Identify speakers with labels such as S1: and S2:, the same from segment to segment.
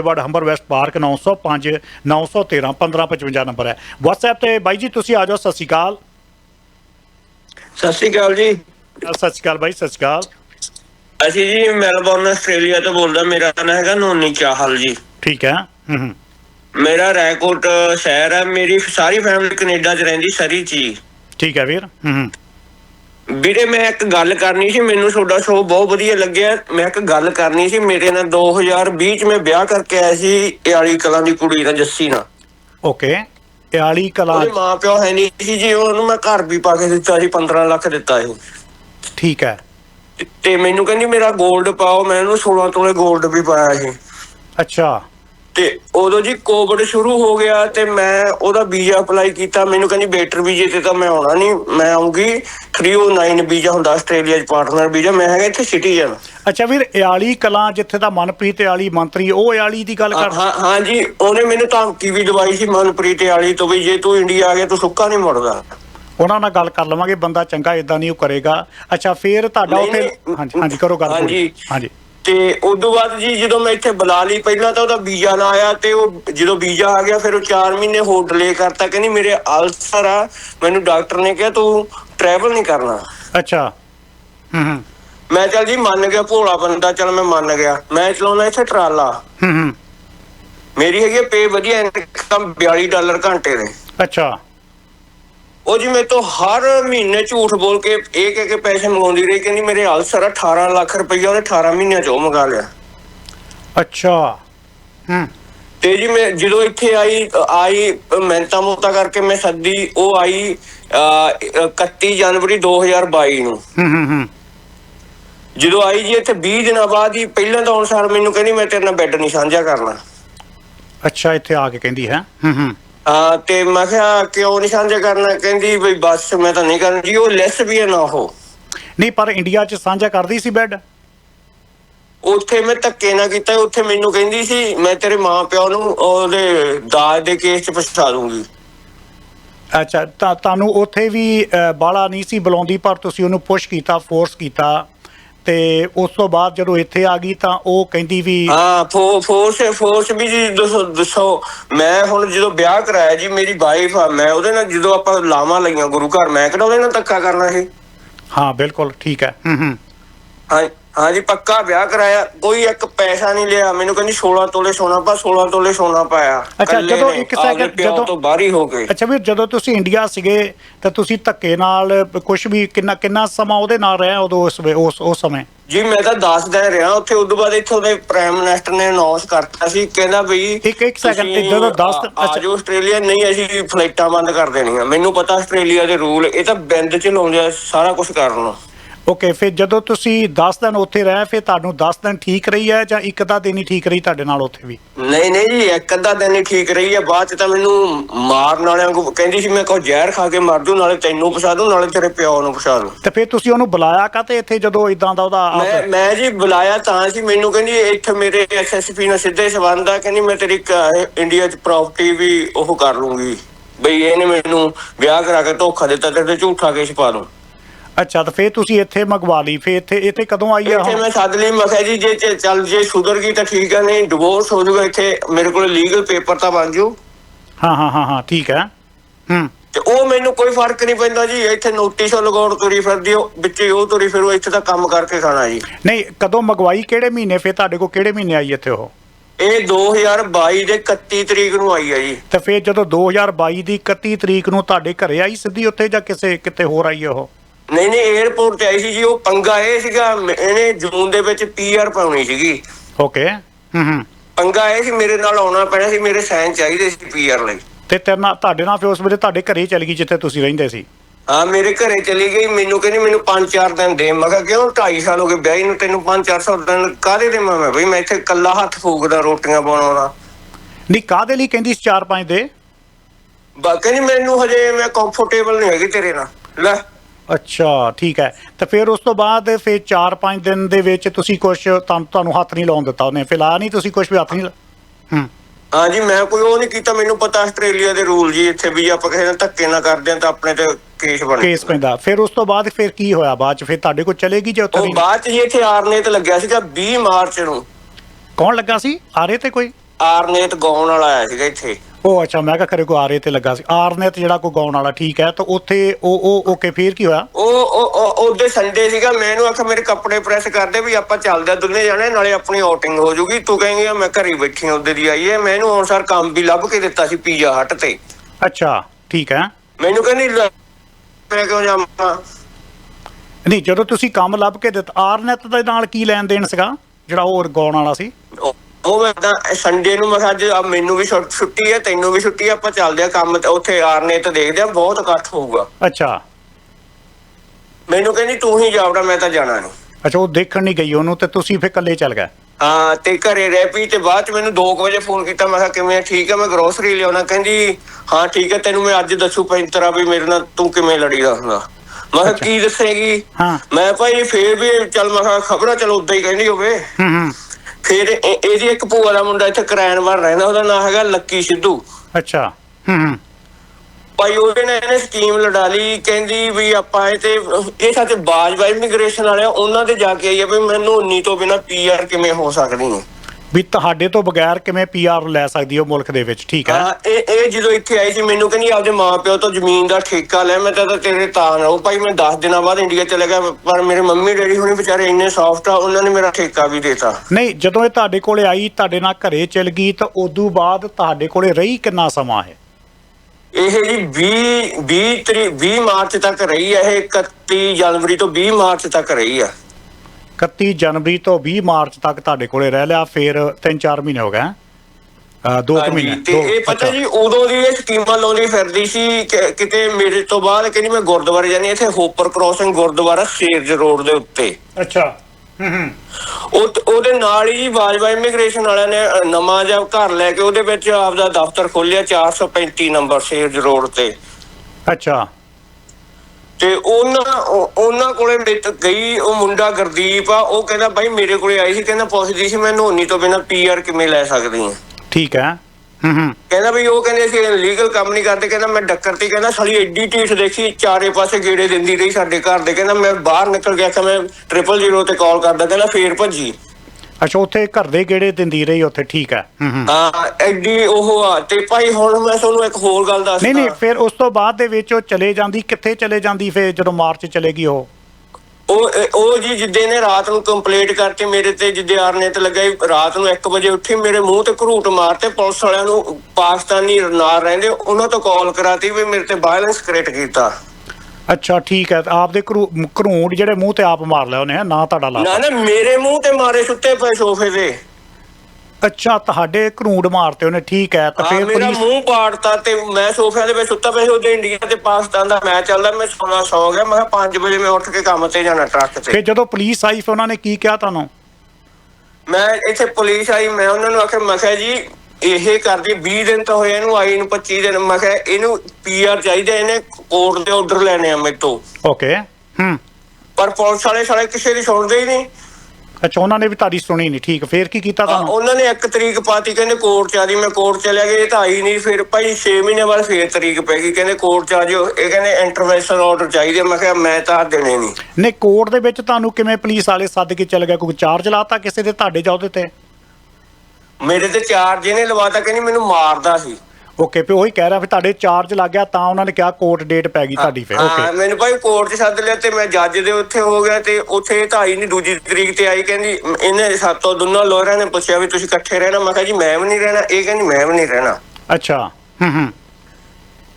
S1: Ward Humber West Park 905 913 1555 number ਹੈ। WhatsApp ਤੇ ਬਾਈ ਜੀ ਤੁਸੀਂ ਆ ਜਾਓ ਸਤਿ ਸ਼੍ਰੀ ਅਕਾਲ।
S2: ਸਤਿ ਸ਼੍ਰੀ ਅਕਾਲ ਜੀ।
S1: ਸਤਿ ਸ਼੍ਰੀ ਅਕਾਲ ਬਾਈ ਸਤਿ ਸ਼੍ਰੀ ਅਕਾਲ।
S2: ਅਸੀਂ ਜੀ ਮੈਲਬੌਰਨ ਆਸਟ੍ਰੇਲੀਆ ਤੋਂ ਬੋਲਦਾ ਮੇਰਾ ਨਾਮ ਹੈਗਾ ਨੋਨੀ ਚਾਹਲ ਜੀ।
S1: ਠੀਕ ਹੈ ਹੂੰ ਹੂੰ।
S2: ਮੇਰਾ ਰੈਕੋਰਡ ਸ਼ਹਿਰ ਹੈ ਮੇਰੀ ਸਾਰੀ ਫੈਮਿਲੀ ਕੈਨੇਡਾ 'ਚ ਰਹਿੰਦੀ ਸਰੀ 'ਚ ਹੀ।
S1: ਠੀਕ ਹੈ ਵੀਰ ਹੂੰ ਹੂੰ।
S2: ਵੀਰੇ ਮੈਂ ਇੱਕ ਗੱਲ ਕਰਨੀ ਸੀ ਮੈਨੂੰ ਤੁਹਾਡਾ ਸ਼ੋਅ ਬਹੁਤ ਵਧੀਆ ਲੱਗਿਆ। ਮੈਂ ਇੱਕ ਗੱਲ ਕਰਨੀ ਸੀ ਮੇਰੇ ਨਾਲ 2020 ਚ ਮੈਂ ਵਿਆਹ ਕਰਕੇ ਆਇਆ ਸੀ ਇਆਲੀ ਕਲਾਂ ਦੀ ਕੁੜੀ ਨਾਲ ਜੱਸੀ ਨਾਲ।
S1: ਓਕੇ ਇਆਲੀ ਕਲਾ
S2: ਉਹਦੇ ਮਾਂ ਪਿਓ ਹੈ ਨਹੀਂ ਸੀ ਜੀ ਉਹਨੂੰ ਮੈਂ ਘਰ ਵੀ ਪਾ ਕੇ ਦਿੱਤਾ ਸੀ 15 ਲੱਖ ਦਿੱਤਾ ਸੀ।
S1: ਠੀਕ ਹੈ।
S2: ਤੇ- ਤੇ ਮੈਨੂੰ ਕਹਿੰਦੀ ਮੇਰਾ 골ਡ ਪਾਓ। ਮੈਂ ਉਹਨੂੰ 16 ਤੋਲੇ 골ਡ ਵੀ ਪਾਇਆ ਸੀ।
S1: ਅੱਛਾ।
S2: ਤੇ ਉਦੋਂ ਜੀ ਕੋਵਿਡ ਸ਼ੁਰੂ ਹੋ ਗਿਆ ਤੇ ਮੈਂ ਉਹਦਾ ਵੀਜ਼ਾ ਅਪਲਾਈ ਕੀਤਾ। ਮੈਨੂੰ ਕਹਿੰਦੀ ਬੇਟਰ ਵੀਜ਼ੇ ਤੇ ਤਾਂ ਮੈਂ ਆਉਣਾ ਨਹੀਂ। ਮੈਂ ਆਉਂਗੀ 309 ਵੀਜ਼ਾ ਹੁੰਦਾ ਆਸਟ੍ਰੇਲੀਆ ਚ ਪਾਰਟਨਰ ਵੀਜ਼ਾ। ਮੈਂ ਹੈਗਾ ਇੱਥੇ ਸਿਟੀਜ਼ਨ
S1: ਅੱਛਾ ਵੀਰ ਇਆਲੀ ਕਲਾ ਜਿੱਥੇ ਦਾ ਮਨਪ੍ਰੀਤ ਇਆਲੀ ਮੰਤਰੀ ਉਹ ਇਆਲੀ ਦੀ ਗੱਲ ਕਰ
S2: ਹਾਂ ਹਾਂ ਜੀ ਉਹਨੇ ਮੈਨੂੰ ਧਮਕੀ ਵੀ ਦਵਾਈ ਸੀ ਮਨਪ੍ਰੀਤ ਵਾਲੀ ਤੋਂ ਵੀ ਜੇ ਤੂੰ ਇੰਡੀਆ ਆ ਗਿਆ ਤੂੰ ਸੁੱਕਾ ਨਹੀਂ ਮੁੜਦਾ।
S1: ਉਹਨਾਂ ਨਾਲ ਗੱਲ ਕਰ ਲਵਾਂਗੇ ਬੰਦਾ ਚੰਗਾ ਇਦਾਂ ਨਹੀਂ ਉਹ ਕਰੇਗਾ। ਅੱਛਾ ਫੇਰ ਤੁਹਾਡਾ ਉੱਥੇ ਹਾਂਜੀ ਹਾਂਜੀ ਕਰੋ ਗੱਲ
S2: ਹਾਂਜੀ।
S1: ਹਾਂਜੀ।
S2: ਤੇ ਉਦੋਂ ਬਾਅਦ ਜੀ ਜਦੋਂ ਮੈਂ ਇੱਥੇ ਬੁਲਾ ਲਈ ਪਹਿਲਾਂ ਤਾਂ ਉਹਦਾ ਵੀਜ਼ਾ ਨਾ ਆਇਆ ਤੇ ਉਹ ਜਦੋਂ ਵੀਜ਼ਾ ਆ ਗਿਆ ਫਿਰ ਉਹ 4 ਮਹੀਨੇ ਹੋਰ ਡਿਲੇ ਕਰਤਾ ਕਹਿੰਦੀ ਮੇਰੇ ਅਲਸਰ ਆ ਮੈਨੂੰ ਡਾਕਟਰ ਨੇ ਕਿਹਾ ਤੂੰ ਟਰੈਵਲ ਨਹੀਂ ਕਰਨਾ।
S1: ਅੱਛਾ। ਹੂੰ ਹੂੰ।
S2: ਮੈਂ ਚੱਲ ਜੀ ਮੰਨ ਗਿਆ ਭੋਲਾ ਬੰਦਾ ਚੱਲ ਮੈਂ ਮੰਨ ਗਿਆ। ਮੈਂ ਚਲਾਉਣਾ ਇੱਥੇ ਟਰਾਲਾ।
S1: ਹੂੰ ਹੂੰ।
S2: ਮੇਰੀ ਹੈਗੀ ਪੇ ਵਧੀਆ ਇਨਕਮ 42 ਡਾਲਰ ਘੰਟੇ ਦੇ।
S1: ਅੱਛਾ।
S2: ਉਹ ਜੀ ਮੇਰੇ ਤੋਂ ਹਰ ਮਹੀਨੇ ਝੂਠ ਬੋਲ ਕੇ ਇਹ ਕਹਿ ਕੇ ਪੈਸੇ ਮੰਗਾਉਂਦੀ ਰਹੀ ਕਹਿੰਦੀ ਮੇਰੇ ਅਲਸਰ ਆ 18 ਲੱਖ ਰੁਪਈਆ ਉਹਨੇ 18 ਮਹੀਨਿਆਂ ਚ ਉਹ ਮੰਗਾ ਲਿਆ।
S1: ਅੱਛਾ। ਹੂੰ।
S2: ਤੇ ਜੀ ਮੈਂ ਜਦੋਂ ਇੱਥੇ ਆਈ ਆਈ ਮਿਹਨਤਾਂ ਮੁਹਤਾ ਕਰਕੇ ਮੈਂ ਸੱਦੀ ਉਹ ਆਈ ਅਹ, 31 ਜਨਵਰੀ 2022 ਨੂੰ।
S1: ਹੂੰ ਹੂੰ ਹੂੰ।
S2: ਜਦੋਂ ਆਈ ਜੀ ਇੱਥੇ 20 ਦਿਨਾਂ ਬਾਅਦ ਹੀ ਪਹਿਲਾਂ ਤਾਂ ਅਨੁਸਾਰ ਮੈਨੂੰ ਕਹਿੰਦੀ ਮੈਂ ਤੇਰੇ ਨਾਲ ਬੈੱਡ ਨਹੀਂ ਸਾਂਝਾ ਕਰਨਾ।
S1: ਅੱਛਾ ਇੱਥੇ ਆ ਕੇ ਕਹਿੰਦੀ ਹੈ। ਹੂੰ ਹੂੰ।
S2: ਆ ਤੇ ਮੈਂ ਕਿਹਾ ਕਿਉਂ ਨਹੀਂ ਸਾਂਝਾ ਕਰਨਾ? ਕਹਿੰਦੀ ਬਈ ਬਸ ਮੈਂ ਤਾਂ ਨਹੀਂ ਕਰਨਾ। ਜੀ ਉਹ ਲੈਸ ਵੀ ਹੈ ਨਾ ਉਹ।
S1: ਨਹੀਂ ਪਰ ਇੰਡੀਆ 'ਚ ਸਾਂਝਾ ਕਰਦੀ ਸੀ ਬੈੱਡ
S2: ਉੱਥੇ ਮੈਂ ਧੱਕੇ ਨਾ ਕੀਤਾ ਉੱਥੇ ਮੈਨੂੰ ਕਹਿੰਦੀ ਸੀ ਮੈਂ ਤੇਰੇ ਮਾਂ ਪਿਓ ਨੂੰ ਉਹਦੇ ਦਾਜ ਦੇ ਕੇਸ 'ਚ ਫਸਾ ਦੂੰਗੀ।
S1: ਅੱਛਾ ਤਾਂ ਤੁਹਾਨੂੰ ਉੱਥੇ ਵੀ ਬਾਲਾ ਨਹੀਂ ਸੀ ਬੁਲਾਉਂਦੀ ਪਰ ਤੁਸੀਂ ਉਹਨੂੰ ਪੁਸ਼ ਕੀਤਾ ਫੋਰਸ ਕੀਤਾ। ਤੇ ਉਸ ਤੋਂ ਬਾਅਦ ਜਦੋਂ ਇੱਥੇ ਆ ਗਈ ਤਾਂ ਉਹ ਕਹਿੰਦੀ ਵੀ
S2: ਹਾਂ ਫੋ ਫੋਰਸ ਫੋਰਸ ਵੀ ਜੀ ਦੱਸੋ ਦੱਸੋ। ਮੈਂ ਹੁਣ ਜਦੋਂ ਵਿਆਹ ਕਰਾਇਆ ਜੀ ਮੇਰੀ ਵਾਈਫ ਆ ਮੈਂ ਉਹਦੇ ਨਾਲ ਜਦੋਂ ਆਪਾਂ ਲਾਵਾਂ ਲਈਆਂ ਗੁਰੂ ਘਰ ਮੈਂ ਕਿਹੜਾ ਉਹਦੇ ਨਾਲ ਧੱਕਾ ਕਰਨਾ ਸੀ
S1: ਹਾਂ ਬਿਲਕੁਲ ਠੀਕ ਹੈ ਹੂੰ ਹੂੰ।
S2: ਹਾਂ। ਹਾਂ ਜੀ ਪੱਕਾ ਵਿਆਹ ਕਰਾਇਆ। ਕੋਈ ਇੱਕ ਪੈਸਾ ਨਹੀਂ ਲਿਆ। ਮੈਨੂੰ ਕਹਿੰਦੀ 16 ਤੋਲੇ ਸੋਨਾ ਪਾ 16 ਤੋਲੇ ਸੋਨਾ ਪਾਇਆ।
S1: ਅੱਛਾ,
S2: ਇਕੱਲੇ
S1: ਜਦੋਂ
S2: ਨੇ,
S1: ਇੱਕ
S2: ਆਪਦੇ
S1: second,
S2: ਪਿਓ
S1: ਜਦੋਂ-
S2: ਤੋਂ ਬਾਹਰ ਹੀ ਹੋ ਗਏ।
S1: ਅੱਛਾ ਵੀਰ ਜਦੋਂ ਤੁਸੀਂ ਇੰਡੀਆ ਸੀਗੇ ਤਾਂ ਤੁਸੀਂ ਧੱਕੇ ਨਾਲ ਕੁਝ ਵੀ ਕਿੰਨਾ ਕਿੰਨਾ ਸਮਾਂ ਉਹਦੇ ਨਾਲ ਰਹੇ ਉਦੋਂ ਉਸ ਵੇ- ਉਸ ਉਸ ਸਮੇਂ?
S2: ਜੀ ਮੈਂ ਤਾਂ 10 ਦਿਨ ਰਿਹਾ। ਉੱਥੇ ਉਦੋਂ ਬਾਅਦ ਇੱਥੋਂ ਦੇ ਪ੍ਰਾਈਮ ਮਿਨਿਸਟਰ ਨੇ ਅਨਾਉਂਸ ਕਰਤਾ ਸੀ। ਕਹਿੰਦਾ ਬਈ
S1: ਇੱਕ- ਇੱਕ second,
S2: ਤੁਸੀਂ
S1: ਜਦੋਂ ਦਸ
S2: ਆ-
S1: ਅੱਛਾ।
S2: ਆ ਜਾਓ ਆਸਟ੍ਰੇਲੀਆ। ਨਹੀਂ ਅਸੀਂ ਫਲਾਈਟਾਂ ਬੰਦ ਕਰ ਦੇਣੀਆਂ। ਮੈਨੂੰ ਪਤਾ ਆਸਟ੍ਰੇਲੀਆ ਦੇ ਰੂਲ ਇਹ ਤਾਂ ਬਿੰਦ ਚ ਲਾਉਂਦੇ ਆ ਸਾਰਾ ਕੁਝ ਕਰਨ ਨੂੰ।
S1: ਓਕੇ ਫਿਰ ਜਦੋਂ ਤੁਸੀਂ 10 ਦਿਨ ਉੱਥੇ ਰਹੇ ਫਿਰ ਤੁਹਾਨੂੰ 10 ਦਿਨ ਠੀਕ ਰਹੀ ਹੈ ਜਾਂ ਇੱਕ ਦਾ ਦਿਨ ਹੀ ਠੀਕ ਰਹੀ ਤੁਹਾਡੇ ਨਾਲ ਉੱਥੇ ਵੀ?
S2: ਨਹੀਂ ਨਹੀਂ ਜੀ ਇੱਕ ਅੱਧਾ ਦਿਨ ਹੀ ਠੀਕ ਰਹੀ ਹੈ। ਬਾਅਦ ਚ ਤਾਂ ਮੈਨੂੰ ਮਾਰਨ ਵਾਲਿਆਂ ਨੂੰ ਕਹਿੰਦੀ ਸੀ ਮੈਂ ਕੋ ਜ਼ਹਿਰ ਖਾ ਕੇ ਮਰ ਜੂ ਨਾਲੇ ਤੈਨੂੰ ਫਸਾ ਦੂੰ ਨਾਲੇ ਤੇਰੇ ਪਿਓ ਨੂੰ ਫਸਾ ਦੂੰ।
S1: ਤੇ ਫਿਰ ਤੁਸੀਂ ਉਹਨੂੰ ਬੁਲਾਇਆ ਕਾਤੇ ਇੱਥੇ ਜਦੋਂ ਇਦਾਂ ਦਾ ਉਹਦਾ
S2: ਮੈਂ ਮੈਂ ਜੀ ਬੁਲਾਇਆ ਤਾਂ ਸੀ ਮੈਨੂੰ ਕਹਿੰਦੀ ਇੱਥੇ ਮੇਰੇ ਐਸਐਸਪੀ ਨਾਲ ਸਿੱਧੇ ਸਬੰਧ ਆ ਕਹਿੰਦੀ ਮੈਂ ਤੇਰੀ ਕ- ਇੰਡੀਆ 'ਚ ਪ੍ਰਾਪਰਟੀ ਵੀ ਉਹ ਕਰ ਲੂੰਗੀ। ਬਈ ਇਹਨੇ ਮੈਨੂੰ ਵਿਆਹ ਕਰਾ ਕੇ ਧੋਖਾ ਦਿੱਤਾ ਤੇ ਤੇ ਝੂਠਾ ਕੇਸ ਪਾ ਦੂੰ।
S1: ਅੱਛਾ ਤਾਂ ਫਿਰ ਤੁਸੀਂ ਇੱਥੇ ਮੰਗਵਾ ਲਈ ਫਿਰ ਇੱਥੇ ਇੱਥੇ ਕਦੋਂ ਆਈ ਆ
S2: ਇੱਥੇ
S1: ਹੁਣ?
S2: ਮੈਂ ਸੱਦ ਲਈ ਮੈਂ ਕਿਹਾ ਜੀ ਜੇ ਚੱਲ ਜੇ ਸੁਧਰ ਗਈ ਤਾਂ ਠੀਕ ਹੈ ਨਹੀਂ ਡਿਵੋਰਸ ਹੋ ਜਾਊਗਾ ਇੱਥੇ ਮੇਰੇ ਕੋਲ ਲੀਗਲ ਪੇਪਰ ਤਾਂ ਬਣ ਜੂ।
S1: ਹਾਂ ਹਾਂ ਹਾਂ ਹਾਂ ਠੀਕ ਹੈ। ਹੂੰ।
S2: ਤੇ ਉਹ ਮੈਨੂੰ ਕੋਈ ਫ਼ਰਕ ਨਹੀਂ ਪੈਂਦਾ ਜੀ ਇੱਥੇ ਨੋਟਿਸ ਲਗਾਉਣ ਤੁਰੀ ਫਿਰਦੀ ਉਹ ਵਿੱਚੇ ਉਹ ਤੁਰੀ ਫਿਰ ਉਹ ਇੱਥੇ ਤਾਂ ਕੰਮ ਕਰਕੇ ਖਾਣਾ ਜੀ।
S1: ਨਹੀਂ ਕਦੋਂ ਮੰਗਵਾਈ ਕਿਹੜੇ ਮਹੀਨੇ ਫਿਰ ਤੁਹਾਡੇ ਕੋਲ ਕਿਹੜੇ ਮਹੀਨੇ ਆਈ ਇੱਥੇ ਉਹ?
S2: ਇਹ 2022 ਦੇ 31 ਤਰੀਕ ਨੂੰ ਆਈ ਹੈ ਜੀ।
S1: ਤੇ ਫਿਰ ਜਦੋਂ 2022 ਦੀ 31 ਤਰੀਕ ਨੂੰ ਤੁਹਾਡੇ ਘਰੇ ਆਈ ਸਿੱਧੀ ਉੱਥੇ ਜਾਂ ਕਿਸੇ ਕਿਤੇ ਹੋਰ ਆਈ ਉਹ?
S2: ਨਹੀਂ ਨਹੀਂ 에어ਪੋਰਟ ਤੇ ਆਈ ਸੀ ਜੀ ਉਹ ਪੰਗਾ ਇਹ ਸੀਗਾ ਇਹਨੇ ਜੂਨ ਦੇ ਵਿੱਚ ਪੀਆਰ ਪਾਉਣੀ ਸੀਗੀ।
S1: ਓਕੇ ਹੂੰ ਹੂੰ।
S2: ਪੰਗਾ ਇਹ ਸੀ ਮੇਰੇ ਨਾਲ ਆਉਣਾ ਪੈਣਾ ਸੀ ਮੇਰੇ ਸਾਈਨ ਚਾਹੀਦੇ ਸੀ ਪੀਆਰ ਲਈ।
S1: ਤੇ ਤੇਰੇ ਨਾਲ ਤੁਹਾਡੇ ਨਾਲ ਫਿਰ ਉਸ ਵੇਲੇ ਤੁਹਾਡੇ ਘਰੇ ਹੀ ਚਲੀ ਗਈ ਜਿੱਥੇ ਤੁਸੀਂ ਰਹਿੰਦੇ ਸੀ?
S2: ਹਾਂ ਮੇਰੇ ਘਰੇ ਚਲੀ ਗਈ ਮੈਨੂੰ ਕਹਿੰਦੀ ਮੈਨੂੰ 5-4 ਦਿਨ ਦੇ। ਮੈਂ ਕਿਹਾ ਕਿਉਂ 2.5 ਸਾਲ ਹੋ ਗਏ ਵਿਆਹੀ ਨੂੰ ਤੈਨੂੰ 5-400 ਦਿਨ ਕਾਹਦੇ ਦੇ ਮੈਂ ਬਈ ਮੈਂ ਇੱਥੇ ਇਕੱਲਾ ਹੱਥ ਫੂਕਦਾ ਰੋਟੀਆਂ ਬਣਾਉਣਾ
S1: ਨਹੀਂ ਕਾਦੇ ਲਈ ਕਹਿੰਦੀ ਸੀ 4-5 ਦੇ?
S2: ਬਾਕੀ ਨਹੀਂ ਮੈਨੂੰ ਹਜੇ ਮੈਂ ਕੰਫਰਟੇਬਲ ਨਹੀਂ ਹੈਗੀ ਤੇਰੇ ਨਾਲ। ਲੈ
S1: ਅੱਛਾ ਠੀਕ ਹੈ। ਤੇ ਫਿਰ ਉਸ ਤੋਂ ਬਾਅਦ ਫਿਰ 4-5 ਦਿਨ ਦੇ ਵਿੱਚ ਤੁਸੀਂ ਕੁਝ ਤੁਹਾਨੂੰ ਹੱਥ ਨਹੀਂ ਲਾਉਣ ਦਿੱਤਾ ਉਹਨੇ। ਲਾਇਆ ਨਹੀਂ ਤੁਸੀਂ ਕੁਝ ਵੀ ਹੱਥ ਨਹੀਂ ਹੂੰ
S2: ਹਾਂ। ਜੀ ਮੈਂ ਕੋਈ ਉਹ ਨਹੀਂ ਕੀਤਾ। ਮੈਨੂੰ ਪਤਾ ਆਸਟ੍ਰੇਲੀਆ ਦੇ ਰੂਲ ਜੀ ਇੱਥੇ ਵੀ ਆਪਾਂ ਕਿਸੇ ਨਾਲ ਧੱਕੇ ਨਾ ਕਰਦੇ ਆ ਤਾਂ ਆਪਣੇ ਤੇ ਕੇਸ ਬਣ।
S1: ਕੇਸ ਪੈਂਦਾ। ਫਿਰ ਉਸ ਤੋਂ ਬਾਅਦ ਫਿਰ ਕੀ ਹੋਇਆ? ਬਾਅਦ ਚ ਫਿਰ ਤੁਹਾਡੇ ਕੋਲ ਚਲੇਗੀ ਜੇ ਉੱਥੇ
S2: ਉਹ ਬਾਅਦ ਚ ਜੀ ਇੱਥੇ ਆਰਨੇ ਤੇ ਲੱਗਿਆ ਸੀਗਾ 20 ਮਾਰਚ ਨੂੰ।
S1: ਕੌਣ ਲੱਗਾ ਸੀ? ਆਰੇ ਤੇ ਕੋਈ?
S2: ਆਰਨੇਤ ਗਾਉਣ ਵਾਲਾ ਆਇਆ ਸੀਗਾ ਇੱਥੇ।
S1: ਉਹ ਅੱਛਾ ਮੈਂ ਕਿਹਾ ਖਰੇ ਕੋ ਆਰੇ ਤੇ ਲੱਗਾ ਸੀ। ਆਰਨੇਤ ਜਿਹੜਾ ਕੋ ਗਾਉਣ ਵਾਲਾ ਠੀਕ ਹੈ ਤਾਂ ਉੱਥੇ ਉਹ ਉਹ ਓਕੇ ਫੇਰ ਕੀ ਹੋਇਆ?
S2: ਉਹ ਉਹ- ਉਹ ਉਹਦੇ ਸੰਡੇ ਸੀਗਾ ਮੈਂ ਇਹਨੂੰ ਆਖਿਆ ਮੇਰੇ ਕੱਪੜੇ ਪ੍ਰੈਸ ਕਰਦੇ ਵੀ ਆਪਾਂ ਚੱਲਦੇ ਦੋਨੇ ਜਾਣੇ ਨਾਲੇ ਆਪਣੀ ਆਊਟਿੰਗ ਹੋ ਜੂਗੀ। ਤੂੰ ਕਹੇਂਗੀ ਮੈਂ ਘਰੇ ਬੈਠੀ ਉਹਦੇ ਦੀ ਆਈ ਹੈ। ਮੈਂ ਇਹਨੂੰ ਹੁਣ ਸਰ ਕੰਮ ਵੀ ਲੱਭ ਕੇ ਦਿੱਤਾ ਸੀ ਪੀਜ਼ਾ ਹੱਟ ਤੇ।
S1: ਅੱਛਾ ਠੀਕ ਹੈ।
S2: ਮੈਨੂੰ ਕਹਿੰਦੀ ਲੈ, ਮੈਂ ਕਿਉਂ ਜਾਵਾਂ?
S1: ਨਹੀਂ ਜਦੋਂ ਤੁਸੀਂ ਕੰਮ ਲੱਭ ਕੇ ਦਿੱਤਾ ਆਰਨੇਤ ਦੇ ਨਾਲ ਕੀ ਲੈਣ ਦੇਣ ਸੀਗਾ ਜਿਹੜਾ ਉਹ ਗਾਉਣ ਵਾਲਾ ਸੀ?
S2: ਉਹ- ਉਹ ਮੈਂ ਤਾਂ ਸੰਡੇ ਨੂੰ ਮੈਂ ਕਿਹਾ ਅੱਜ ਆ ਮੈਨੂੰ ਵੀ ਛੁੱਟ- ਛੁੱਟੀ ਹੈ ਤੈਨੂੰ ਵੀ ਛੁੱਟੀ ਹੈ ਆਪਾਂ ਚੱਲਦੇ ਆ ਕੰਮ ਤੇ ਉੱਥੇ ਆਰਨੇਤ ਦੇਖਦੇ ਆ ਬਹੁਤ ਇਕੱਠ ਹੋਊਗਾ।
S1: ਅੱਛਾ।
S2: ਮੈਨੂੰ ਕਹਿੰਦੀ ਤੂੰ ਹੀ ਜਾਵੜਾ ਮੈਂ ਤਾਂ ਜਾਣਾ ਨਹੀਂ।
S1: ਅੱਛਾ ਉਹ ਦੇਖਣ ਨਹੀਂ ਗਈ ਉਹਨੂੰ ਤੇ ਤੁਸੀਂ ਫੇਰ ਇਕੱਲੇ ਚੱਲ ਗਏ?
S2: ਹਾਂ ਤੇ ਘਰੇ ਰਹਿ ਪਈ ਤੇ ਬਾਅਦ ਚ ਮੈਨੂੰ 2 ਵਜੇ ਫੋਨ ਕੀਤਾ ਮੈਂ ਕਿਹਾ ਕਿਵੇਂ ਆ? ਠੀਕ ਹੈ ਮੈਂ ਗਰੋਸਰੀ ਲਿਆਉਣਾ। ਕਹਿੰਦੀ ਹਾਂ ਠੀਕ ਹੈ ਤੈਨੂੰ ਮੈਂ ਅੱਜ ਦੱਸੂ ਪੈਂਤਰਾ ਵੀ ਮੇਰੇ ਨਾਲ ਤੂੰ ਕਿਵੇਂ ਲੜੀਦਾ ਹੁੰਦਾ। ਮੈਂ ਕਿਹਾ। ਕੀ ਦੱਸੇਗੀ?
S1: ਹਾਂ।
S2: ਮੈਂ ਭਾਈ ਫੇਰ ਵੀ ਚੱਲ ਮੈਂ ਕਿਹਾ ਖਬਰਾਂ ਚਲ ਉਦਾਂ ਹੀ ਕਹਿੰਦੀ ਹੋਵੇ।
S1: ਹੂੰ ਹੂੰ।
S2: ਫੇਰ ਇਹ- ਇਹਦੀ ਇੱਕ ਭੂਆ ਦਾ ਮੁੰਡਾ ਇੱਥੇ ਕਿਰਾਇਨਵਾਰ ਰਹਿੰਦਾ ਉਹਦਾ ਨਾਮ ਹੈਗਾ ਲੱਕੀ ਸਿੱਧੂ।
S1: ਅੱਛਾ ਹੂੰ
S2: ਭਾਈ ਉਹਦੇ ਨੇ ਇਹਨੇ ਸਕੀਮ ਲੜਾ ਲਈ ਕਹਿੰਦੀ ਵੀ ਆਪਾਂ ਇਹ ਤੇ ਇਹ ਸੱਚ ਬਾਜਵਾ ਇਮੀਗ੍ਰੇਸ਼ਨ ਵਾਲਿਆ ਉਹਨਾਂ ਦੇ ਜਾ ਕੇ ਆਈ ਆ ਵੀ ਮੈਨੂੰ 19 ਤੋਂ ਬਿਨਾ ਪੀਆਰ ਕਿਵੇਂ ਹੋ ਸਕਦੀ ਹੈ?
S1: ਵੀ ਤੁਹਾਡੇ ਤੋਂ ਬਗੈਰ ਕਿਵੇਂ ਪੀਆਰ ਲੈ ਸਕਦੀ ਉਹ ਮੁਲਕ ਦੇ ਵਿੱਚ? ਠੀਕ ਹੈ।
S2: ਹਾਂ ਇਹ ਇਹ ਜਦੋਂ ਇੱਥੇ ਆਈ ਸੀ ਮੈਨੂੰ ਕਹਿੰਦੀ ਆਪਦੇ ਮਾਪਿਓ ਤੋਂ ਜ਼ਮੀਨ ਦਾ ਠੇਕਾ ਲੈ ਮੈਂ ਤਾਂ ਤਾਂ ਤੇਰੇ ਤਾਂ ਰਹੂ ਭਾਈ ਮੈਂ 10 ਦਿਨਾਂ ਬਾਅਦ ਇੰਡੀਆ ਚਲੇ ਗਿਆ ਪਰ ਮੇਰੇ ਮੰਮੀ ਡੈਡੀ ਹੁਣੇ ਵਿਚਾਰੇ ਇੰਨੇ ਸੌਫਟ ਆ ਉਹਨਾਂ ਨੇ ਮੇਰਾ ਠੇਕਾ ਵੀ ਦੇਤਾ।
S1: ਨਹੀਂ ਜਦੋਂ ਇਹ ਤੁਹਾਡੇ ਕੋਲੇ ਆਈ ਤੁਹਾਡੇ ਨਾਲ ਘਰੇ ਚਲ ਗਈ ਤਾਂ ਉਦੋਂ ਬਾਅਦ ਤੁਹਾਡੇ ਕੋਲੇ ਰਹੀ ਕਿੰਨਾ ਸਮਾਂ ਹੈ
S2: ਇਹ ਜੀ 20 20 ਤਰੀ 20 ਮਾਰਚ ਤੱਕ ਰਹੀ ਹੈ ਇਹ 31 ਜਨਵਰੀ ਤੋਂ 20 ਮਾਰਚ ਤੱਕ ਰਹੀ ਆ।
S1: 31 ਜਨਵਰੀ ਤੋਂ 20 ਮਾਰਚ ਤੱਕ ਤੁਹਾਡੇ ਕੋਲੇ ਰਹਿ ਲਿਆ ਫਿਰ 3-4 ਮਹੀਨੇ ਹੋ ਗਏ ਦੋ ਕੁ ਮਹੀਨੇ
S2: ਤੇ
S1: ਦੋ-
S2: ਇਹ ਪਤਾ
S1: ਅੱਛਾ।
S2: ਜੀ ਉਦੋਂ ਦੀ ਇਹ ਸਕੀਮਾਂ ਲਾਉਂਦੀ ਫਿਰਦੀ ਸੀ ਕਿ ਕਿਤੇ ਮੇਰੇ ਤੋਂ ਬਾਅਦ ਕਹਿੰਦੀ ਮੈਂ ਗੁਰਦੁਆਰੇ ਜਾਣੀ ਇੱਥੇ Hopper crossing gurdwara Sayers road ਦੇ ਉੱਤੇ।
S1: ਅੱਛਾ। ਹੂੰ ਹੂੰ।
S2: ਉਹ ਉਹਦੇ ਨਾਲ ਹੀ ਬਾਜਵਾ ਇਮੀਗ੍ਰੇਸ਼ਨ ਵਾਲਿਆਂ ਨੇ ਅ, ਨਵਾਂ ਜਿਹਾ ਘਰ ਲੈ ਕੇ ਉਹਦੇ ਵਿੱਚ ਆਪਦਾ ਦਫ਼ਤਰ ਖੋਲਿਆ 435 ਨੰਬਰ ਸੇਰਜ ਰੋਡ ਤੇ।
S1: ਅੱਛਾ।
S2: ਤੇ ਉਹਨਾਂ ਉਹ- ਉਹਨਾਂ ਕੋਲੇ ਮਿੱਤ ਗਈ ਉਹ ਮੁੰਡਾ ਗੁਰਦੀਪ ਆ ਉਹ ਕਹਿੰਦਾ ਬਾਈ ਮੇਰੇ ਕੋਲੇ ਆਈ ਸੀ ਕਹਿੰਦਾ ਪੁੱਛਦੀ ਸੀ ਮੈਂ ਨੋਨੀ ਤੋਂ ਬਿਨਾ ਪੀਆਰ ਕਿਵੇਂ ਲੈ ਸਕਦੀ ਹਾਂ
S1: ਠੀਕ ਹੈ। ਹੂੰ ਹੂੰ।
S2: ਕਹਿੰਦਾ ਵੀ ਉਹ ਕਹਿੰਦੇ ਅਸੀਂ ਲੀਗਲ ਕੰਮ ਨਹੀਂ ਕਰਦੇ ਕਹਿੰਦਾ ਮੈਂ ਡੱਕਰ ਤੇ ਕਹਿੰਦਾ ਸਾਲੀ ਐਡੀ ਢੀਠ ਦੇਖੀ ਚਾਰੇ ਪਾਸੇ ਗੇੜੇ ਦਿੰਦੀ ਰਹੀ ਸਾਡੇ ਘਰ ਦੇ ਕਹਿੰਦਾ ਮੈਂ ਬਾਹਰ ਨਿਕਲ ਗਿਆ ਕਿ ਮੈਂ 000 ਤੇ ਕਾਲ ਕਰਦਾ ਕਹਿੰਦਾ ਫੇਰ ਭੱਜੀ।
S1: ਅੱਛਾ ਉੱਥੇ ਘਰ ਦੇ ਗੇੜੇ ਦਿੰਦੀ ਰਹੀ ਉੱਥੇ ਠੀਕ ਹੈ। ਹੂੰ ਹੂੰ।
S2: ਹਾਂ ਐਡੀ ਉਹ ਆ ਤੇ ਭਾਈ ਹੁਣ ਮੈਂ ਤੁਹਾਨੂੰ ਇੱਕ ਹੋਰ ਗੱਲ ਦੱਸਦਾ।
S1: ਨਹੀਂ ਨਹੀਂ ਫਿਰ ਉਸ ਤੋਂ ਬਾਅਦ ਦੇ ਵਿੱਚ ਉਹ ਚਲੇ ਜਾਂਦੀ ਕਿੱਥੇ ਚਲੇ ਜਾਂਦੀ ਫਿਰ ਜਦੋਂ ਮਾਰਚ ਚਲੇਗੀ ਉਹ?
S2: ਉਹ ਉਹ ਜੀ ਜਿੱਦੇ ਨੇ ਰਾਤ ਨੂੰ ਕੰਪਲੇਂਟ ਕਰਕੇ ਮੇਰੇ ਤੇ ਜਿੱਦੇ ਆਰਨੇ ਤੇ ਲੱਗਾ ਰਾਤ ਨੂੰ 1 ਵਜੇ ਉੱਠੀ ਮੇਰੇ ਮੂੰਹ ਤੇ ਘਰੂਟ ਮਾਰਤੇ ਪੁਲਿਸ ਵਾਲਿਆਂ ਨੂੰ ਪਾਕਿਸਤਾਨੀ ਨਾਲ ਰਹਿੰਦੇ ਉਹਨਾਂ ਤੋਂ ਕਾਲ ਕਰਾਤੀ ਵੀ ਮੇਰੇ ਤੇ ਵਾਇਲੈਂਸ ਕ੍ਰੀਏਟ ਕੀਤਾ।
S1: ਅੱਛਾ ਠੀਕ ਹੈ। ਆਪਦੇ ਘਰੂ- ਘਰੂੰਡ ਜਿਹੜੇ ਮੂੰਹ ਤੇ ਆਪ ਮਾਰ ਲਿਆ ਉਹਨੇ ਹੈਂ, ਨਾ ਤੁਹਾਡਾ ਲਾ
S2: ਨਾ ਨਾ ਮੇਰੇ ਮੂੰਹ ਤੇ ਮਾਰੇ ਸੁੱਤੇ ਪਏ ਸੋਫੇ ਤੇ।
S1: ਅੱਛਾ ਤੁਹਾਡੇ ਘਰੂੰਡ ਮਾਰਤੇ ਉਹਨੇ ਠੀਕ ਹੈ। ਤਾਂ ਫਿਰ
S2: ਮੇਰਾ ਮੂੰਹ ਪਾੜਤਾ ਤੇ ਮੈਂ ਸੋਫਿਆਂ ਦੇ ਵਿੱਚ ਸੁੱਤਾ ਪਿਆ ਸੀ ਉਹਦੇ ਇੰਡੀਆ ਤੇ ਪਾਕਿਸਤਾਨ ਦਾ ਮੈਚ ਚੱਲਦਾ ਮੈਂ ਸੋਣਾ ਸੌ ਗਿਆ ਮੈਂ ਕਿਹਾ 5 ਵਜੇ ਮੈਂ ਉੱਠ ਕੇ ਕੰਮ ਤੇ ਜਾਣਾ ਟਰੱਕ ਤੇ।
S1: ਫਿਰ ਜਦੋਂ ਪੁਲਿਸ ਆਈ ਫਿਰ ਉਹਨਾਂ ਨੇ ਕੀ ਕਿਹਾ ਤੁਹਾਨੂੰ?
S2: ਮੈਂ ਇੱਥੇ ਪੁਲਿਸ ਆਈ ਮੈਂ ਉਹਨਾਂ ਨੂੰ ਆਖਿਆ ਮੈਂ ਕਿਹਾ ਜੀ ਇਹ ਕਰਦੀ 20 ਦਿਨ ਤਾਂ ਹੋਏ ਇਹਨੂੰ ਆਈ ਨੂੰ 25 ਦਿਨ। ਮੈਂ ਕਿਹਾ ਇਹਨੂੰ ਪੀਆਰ ਚਾਹੀਦਾ ਇਹਨੇ ਕੋਰਟ ਦੇ ਆਰਡਰ ਲੈਣੇ ਆ ਮੇਰੇ ਤੋਂ।
S1: ਓਕੇ ਹੂੰ।
S2: ਪਰ ਪੁਲਿਸ ਵਾਲੇ ਸਾਲੇ ਕਿਸੇ ਦੀ ਸੁਣਦੇ ਹੀ ਨਹੀਂ।
S1: ਅੱਛਾ ਉਹਨਾਂ ਨੇ ਵੀ ਤੁਹਾਡੀ ਸੁਣੀ ਨਹੀਂ ਠੀਕ। ਫਿਰ ਕੀ ਕੀਤਾ ਤੁਹਾਨੂੰ?
S2: ਉਹਨਾਂ ਨੇ ਇੱਕ ਤਰੀਕ ਪਾਤੀ ਕਹਿੰਦੇ ਕੋਰਟ ਚ ਆ ਜੀ। ਮੈਂ ਕੋਰਟ ਚਲਿਆ ਗਿਆ ਇਹ ਤਾਂ ਆਈ ਨਹੀਂ। ਫਿਰ ਭਾਈ 6 ਮਹੀਨੇ ਬਾਅਦ ਫੇਰ ਤਰੀਕ ਪੈ ਗਈ ਕਹਿੰਦੇ ਕੋਰਟ ਚ ਆ ਜਿਓ। ਇਹ ਕਹਿੰਦੇ ਇੰਟਰਵੈਂਸ਼ਨ ਆਰਡਰ ਚਾਹੀਦੇ ਮੈਂ ਕਿਹਾ ਮੈਂ ਤਾਂ ਦੇਣੇ ਨਹੀਂ।
S1: ਨੇ ਕੋਰਟ ਦੇ ਵਿੱਚ ਤੁਹਾਨੂੰ ਕਿਵੇਂ ਪੁਲਿਸ ਵਾਲੇ ਸੱਦ ਕੇ ਚਲੇ ਗਏ ਕੋਈ ਚਾਰਜ ਲਾਤਾ ਕਿਸੇ ਦੇ? ਤੁਹਾਡੇ ਜਾਂ ਉਹਦੇ ਤੇ
S2: ਮੇਰੇ ਤੇ ਚਾਰਜ ਇਹਨੇ ਲਵਾਤਾ ਕਹਿੰਦੀ ਮੈਨੂੰ ਮਾਰਦਾ ਸੀ।
S1: ਓਕੇ ਫਿਰ ਉਹੀ ਕਹਿ ਰਿਹਾ ਫਿਰ ਤੁਹਾਡੇ ਚਾਰਜ ਲੱਗ ਗਿਆ ਤਾਂ ਉਹਨਾਂ ਨੇ ਕਿਹਾ ਕੋਰਟ ਡੇਟ ਪੈ ਗਈ ਤੁਹਾਡੀ ਫਿਰ।
S2: ਹਾਂ
S1: ਓਕੇ
S2: ਮੈਨੂੰ ਭਾਈ ਕੋਰਟ 'ਚ ਸੱਦ ਲਿਆ ਤੇ ਮੈਂ ਜੱਜ ਦੇ ਉੱਥੇ ਹੋ ਗਿਆ ਤੇ ਉੱਥੇ ਤਾਂ ਆਈ ਨਹੀਂ ਦੂਜੀ ਤਰੀਕ ਤੇ ਆਈ ਕਹਿੰਦੀ ਇਹਨੇ ਸਾਤੋਂ ਦੋਨਾਂ ਲੋਅਰਾਂ ਨੇ ਪੁੱਛਿਆ ਵੀ ਤੁਸੀਂ ਇਕੱਠੇ ਰਹਿਣਾ। ਮੈਂ ਕਿਹਾ ਜੀ ਮੈਂ ਵੀ ਨਹੀਂ ਰਹਿਣਾ। ਇਹ ਕਹਿੰਦੀ ਮੈਂ ਵੀ ਨਹੀਂ ਰਹਿਣਾ।
S1: ਅੱਛਾ ਹੂੰ ਹੂੰ।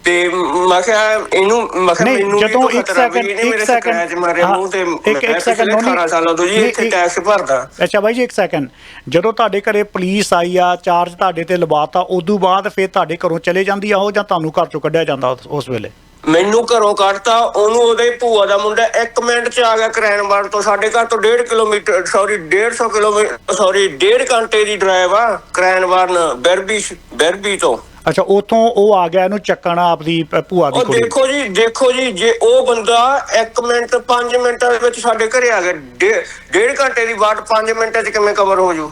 S2: ਤੇ ਮੈਂ ਕਿਹਾ ਇਹਨੂੰ ਮੈਂ ਕਿਹਾ
S1: ਨਹੀਂ,
S2: ਮੈਨੂੰ
S1: ਜਦੋਂ ਇੱਕ second- ਇੱਕ
S2: ਮੇਰੇ
S1: second,
S2: ਸਕ੍ਰੈਚ ਮਾਰੇ
S1: ਹਾਂ,
S2: ਮੂੰਹ ਤੇ
S1: ਇੱਕ-
S2: ਮੈਂ
S1: ਇੱਕ
S2: ਪਿਛਲੇ
S1: second,
S2: 18 ਸਾਲਾਂ ਤੋਂ ਜੀ
S1: ਨਹੀਂ,
S2: ਇੱਥੇ
S1: ਇੱਕ-
S2: ਟੈਕਸ ਭਰਦਾ।
S1: ਅੱਛਾ ਬਾਈ ਜੀ ਇੱਕ ਸੈਕਿੰਡ ਜਦੋਂ ਤੁਹਾਡੇ ਘਰੇ ਪੁਲਿਸ ਆਈ ਆ ਚਾਰਜ ਤੁਹਾਡੇ ਤੇ ਲਵਾਤਾ ਉਦੋਂ ਬਾਅਦ ਫਿਰ ਤੁਹਾਡੇ ਘਰੋਂ ਚਲੇ ਜਾਂਦੀ ਆ ਉਹ ਜਾਂ ਤੁਹਾਨੂੰ ਘਰ ਚੋਂ ਕੱਢਿਆ ਜਾਂਦਾ ਉਸ- ਉਸ ਵੇਲੇ?
S2: ਮੈਨੂੰ ਘਰੋਂ ਕੱਢਤਾ ਉਹਨੂੰ ਉਹਦੇ ਭੂਆ ਦਾ ਮੁੰਡਾ 1 ਮਿੰਟ ਚ ਆ ਗਿਆ ਕਰੈਨਵਾਰ ਤੋਂ। ਸਾਡੇ ਘਰ ਤੋਂ 1.5 ਕਿਲੋਮੀਟਰ ਸੌਰੀ 150 ਕਿਲੋਮੀਟਰ ਸੌਰੀ 1.5 ਘੰਟੇ ਦੀ ਡਰਾਈਵ ਆ ਕਰੈਨਵਾਰ ਬੈਰਬੀ ਬੈਰਬੀ ਤੋਂ।
S1: ਅੱਛਾ ਉਥੋਂ ਉਹ ਆ ਗਿਆ ਇਹਨੂੰ ਚੱਕਣ ਆਪਦੀ ਭੂਆ ਦੀ
S2: ਉਹ
S1: ਕੁੜੀ।
S2: ਦੇਖੋ ਜੀ ਦੇਖੋ ਜੀ ਜੇ ਉਹ ਬੰਦਾ 1 ਮਿੰਟ 5 ਮਿੰਟਾਂ ਦੇ ਵਿੱਚ ਸਾਡੇ ਘਰੇ ਆ ਗਿਆ ਡੇ- ਡੇਢ ਘੰਟੇ ਦੀ ਬਾਟ 5 ਮਿੰਟਾਂ 'ਚ ਕਿਵੇਂ ਕਵਰ ਹੋ ਜੂ?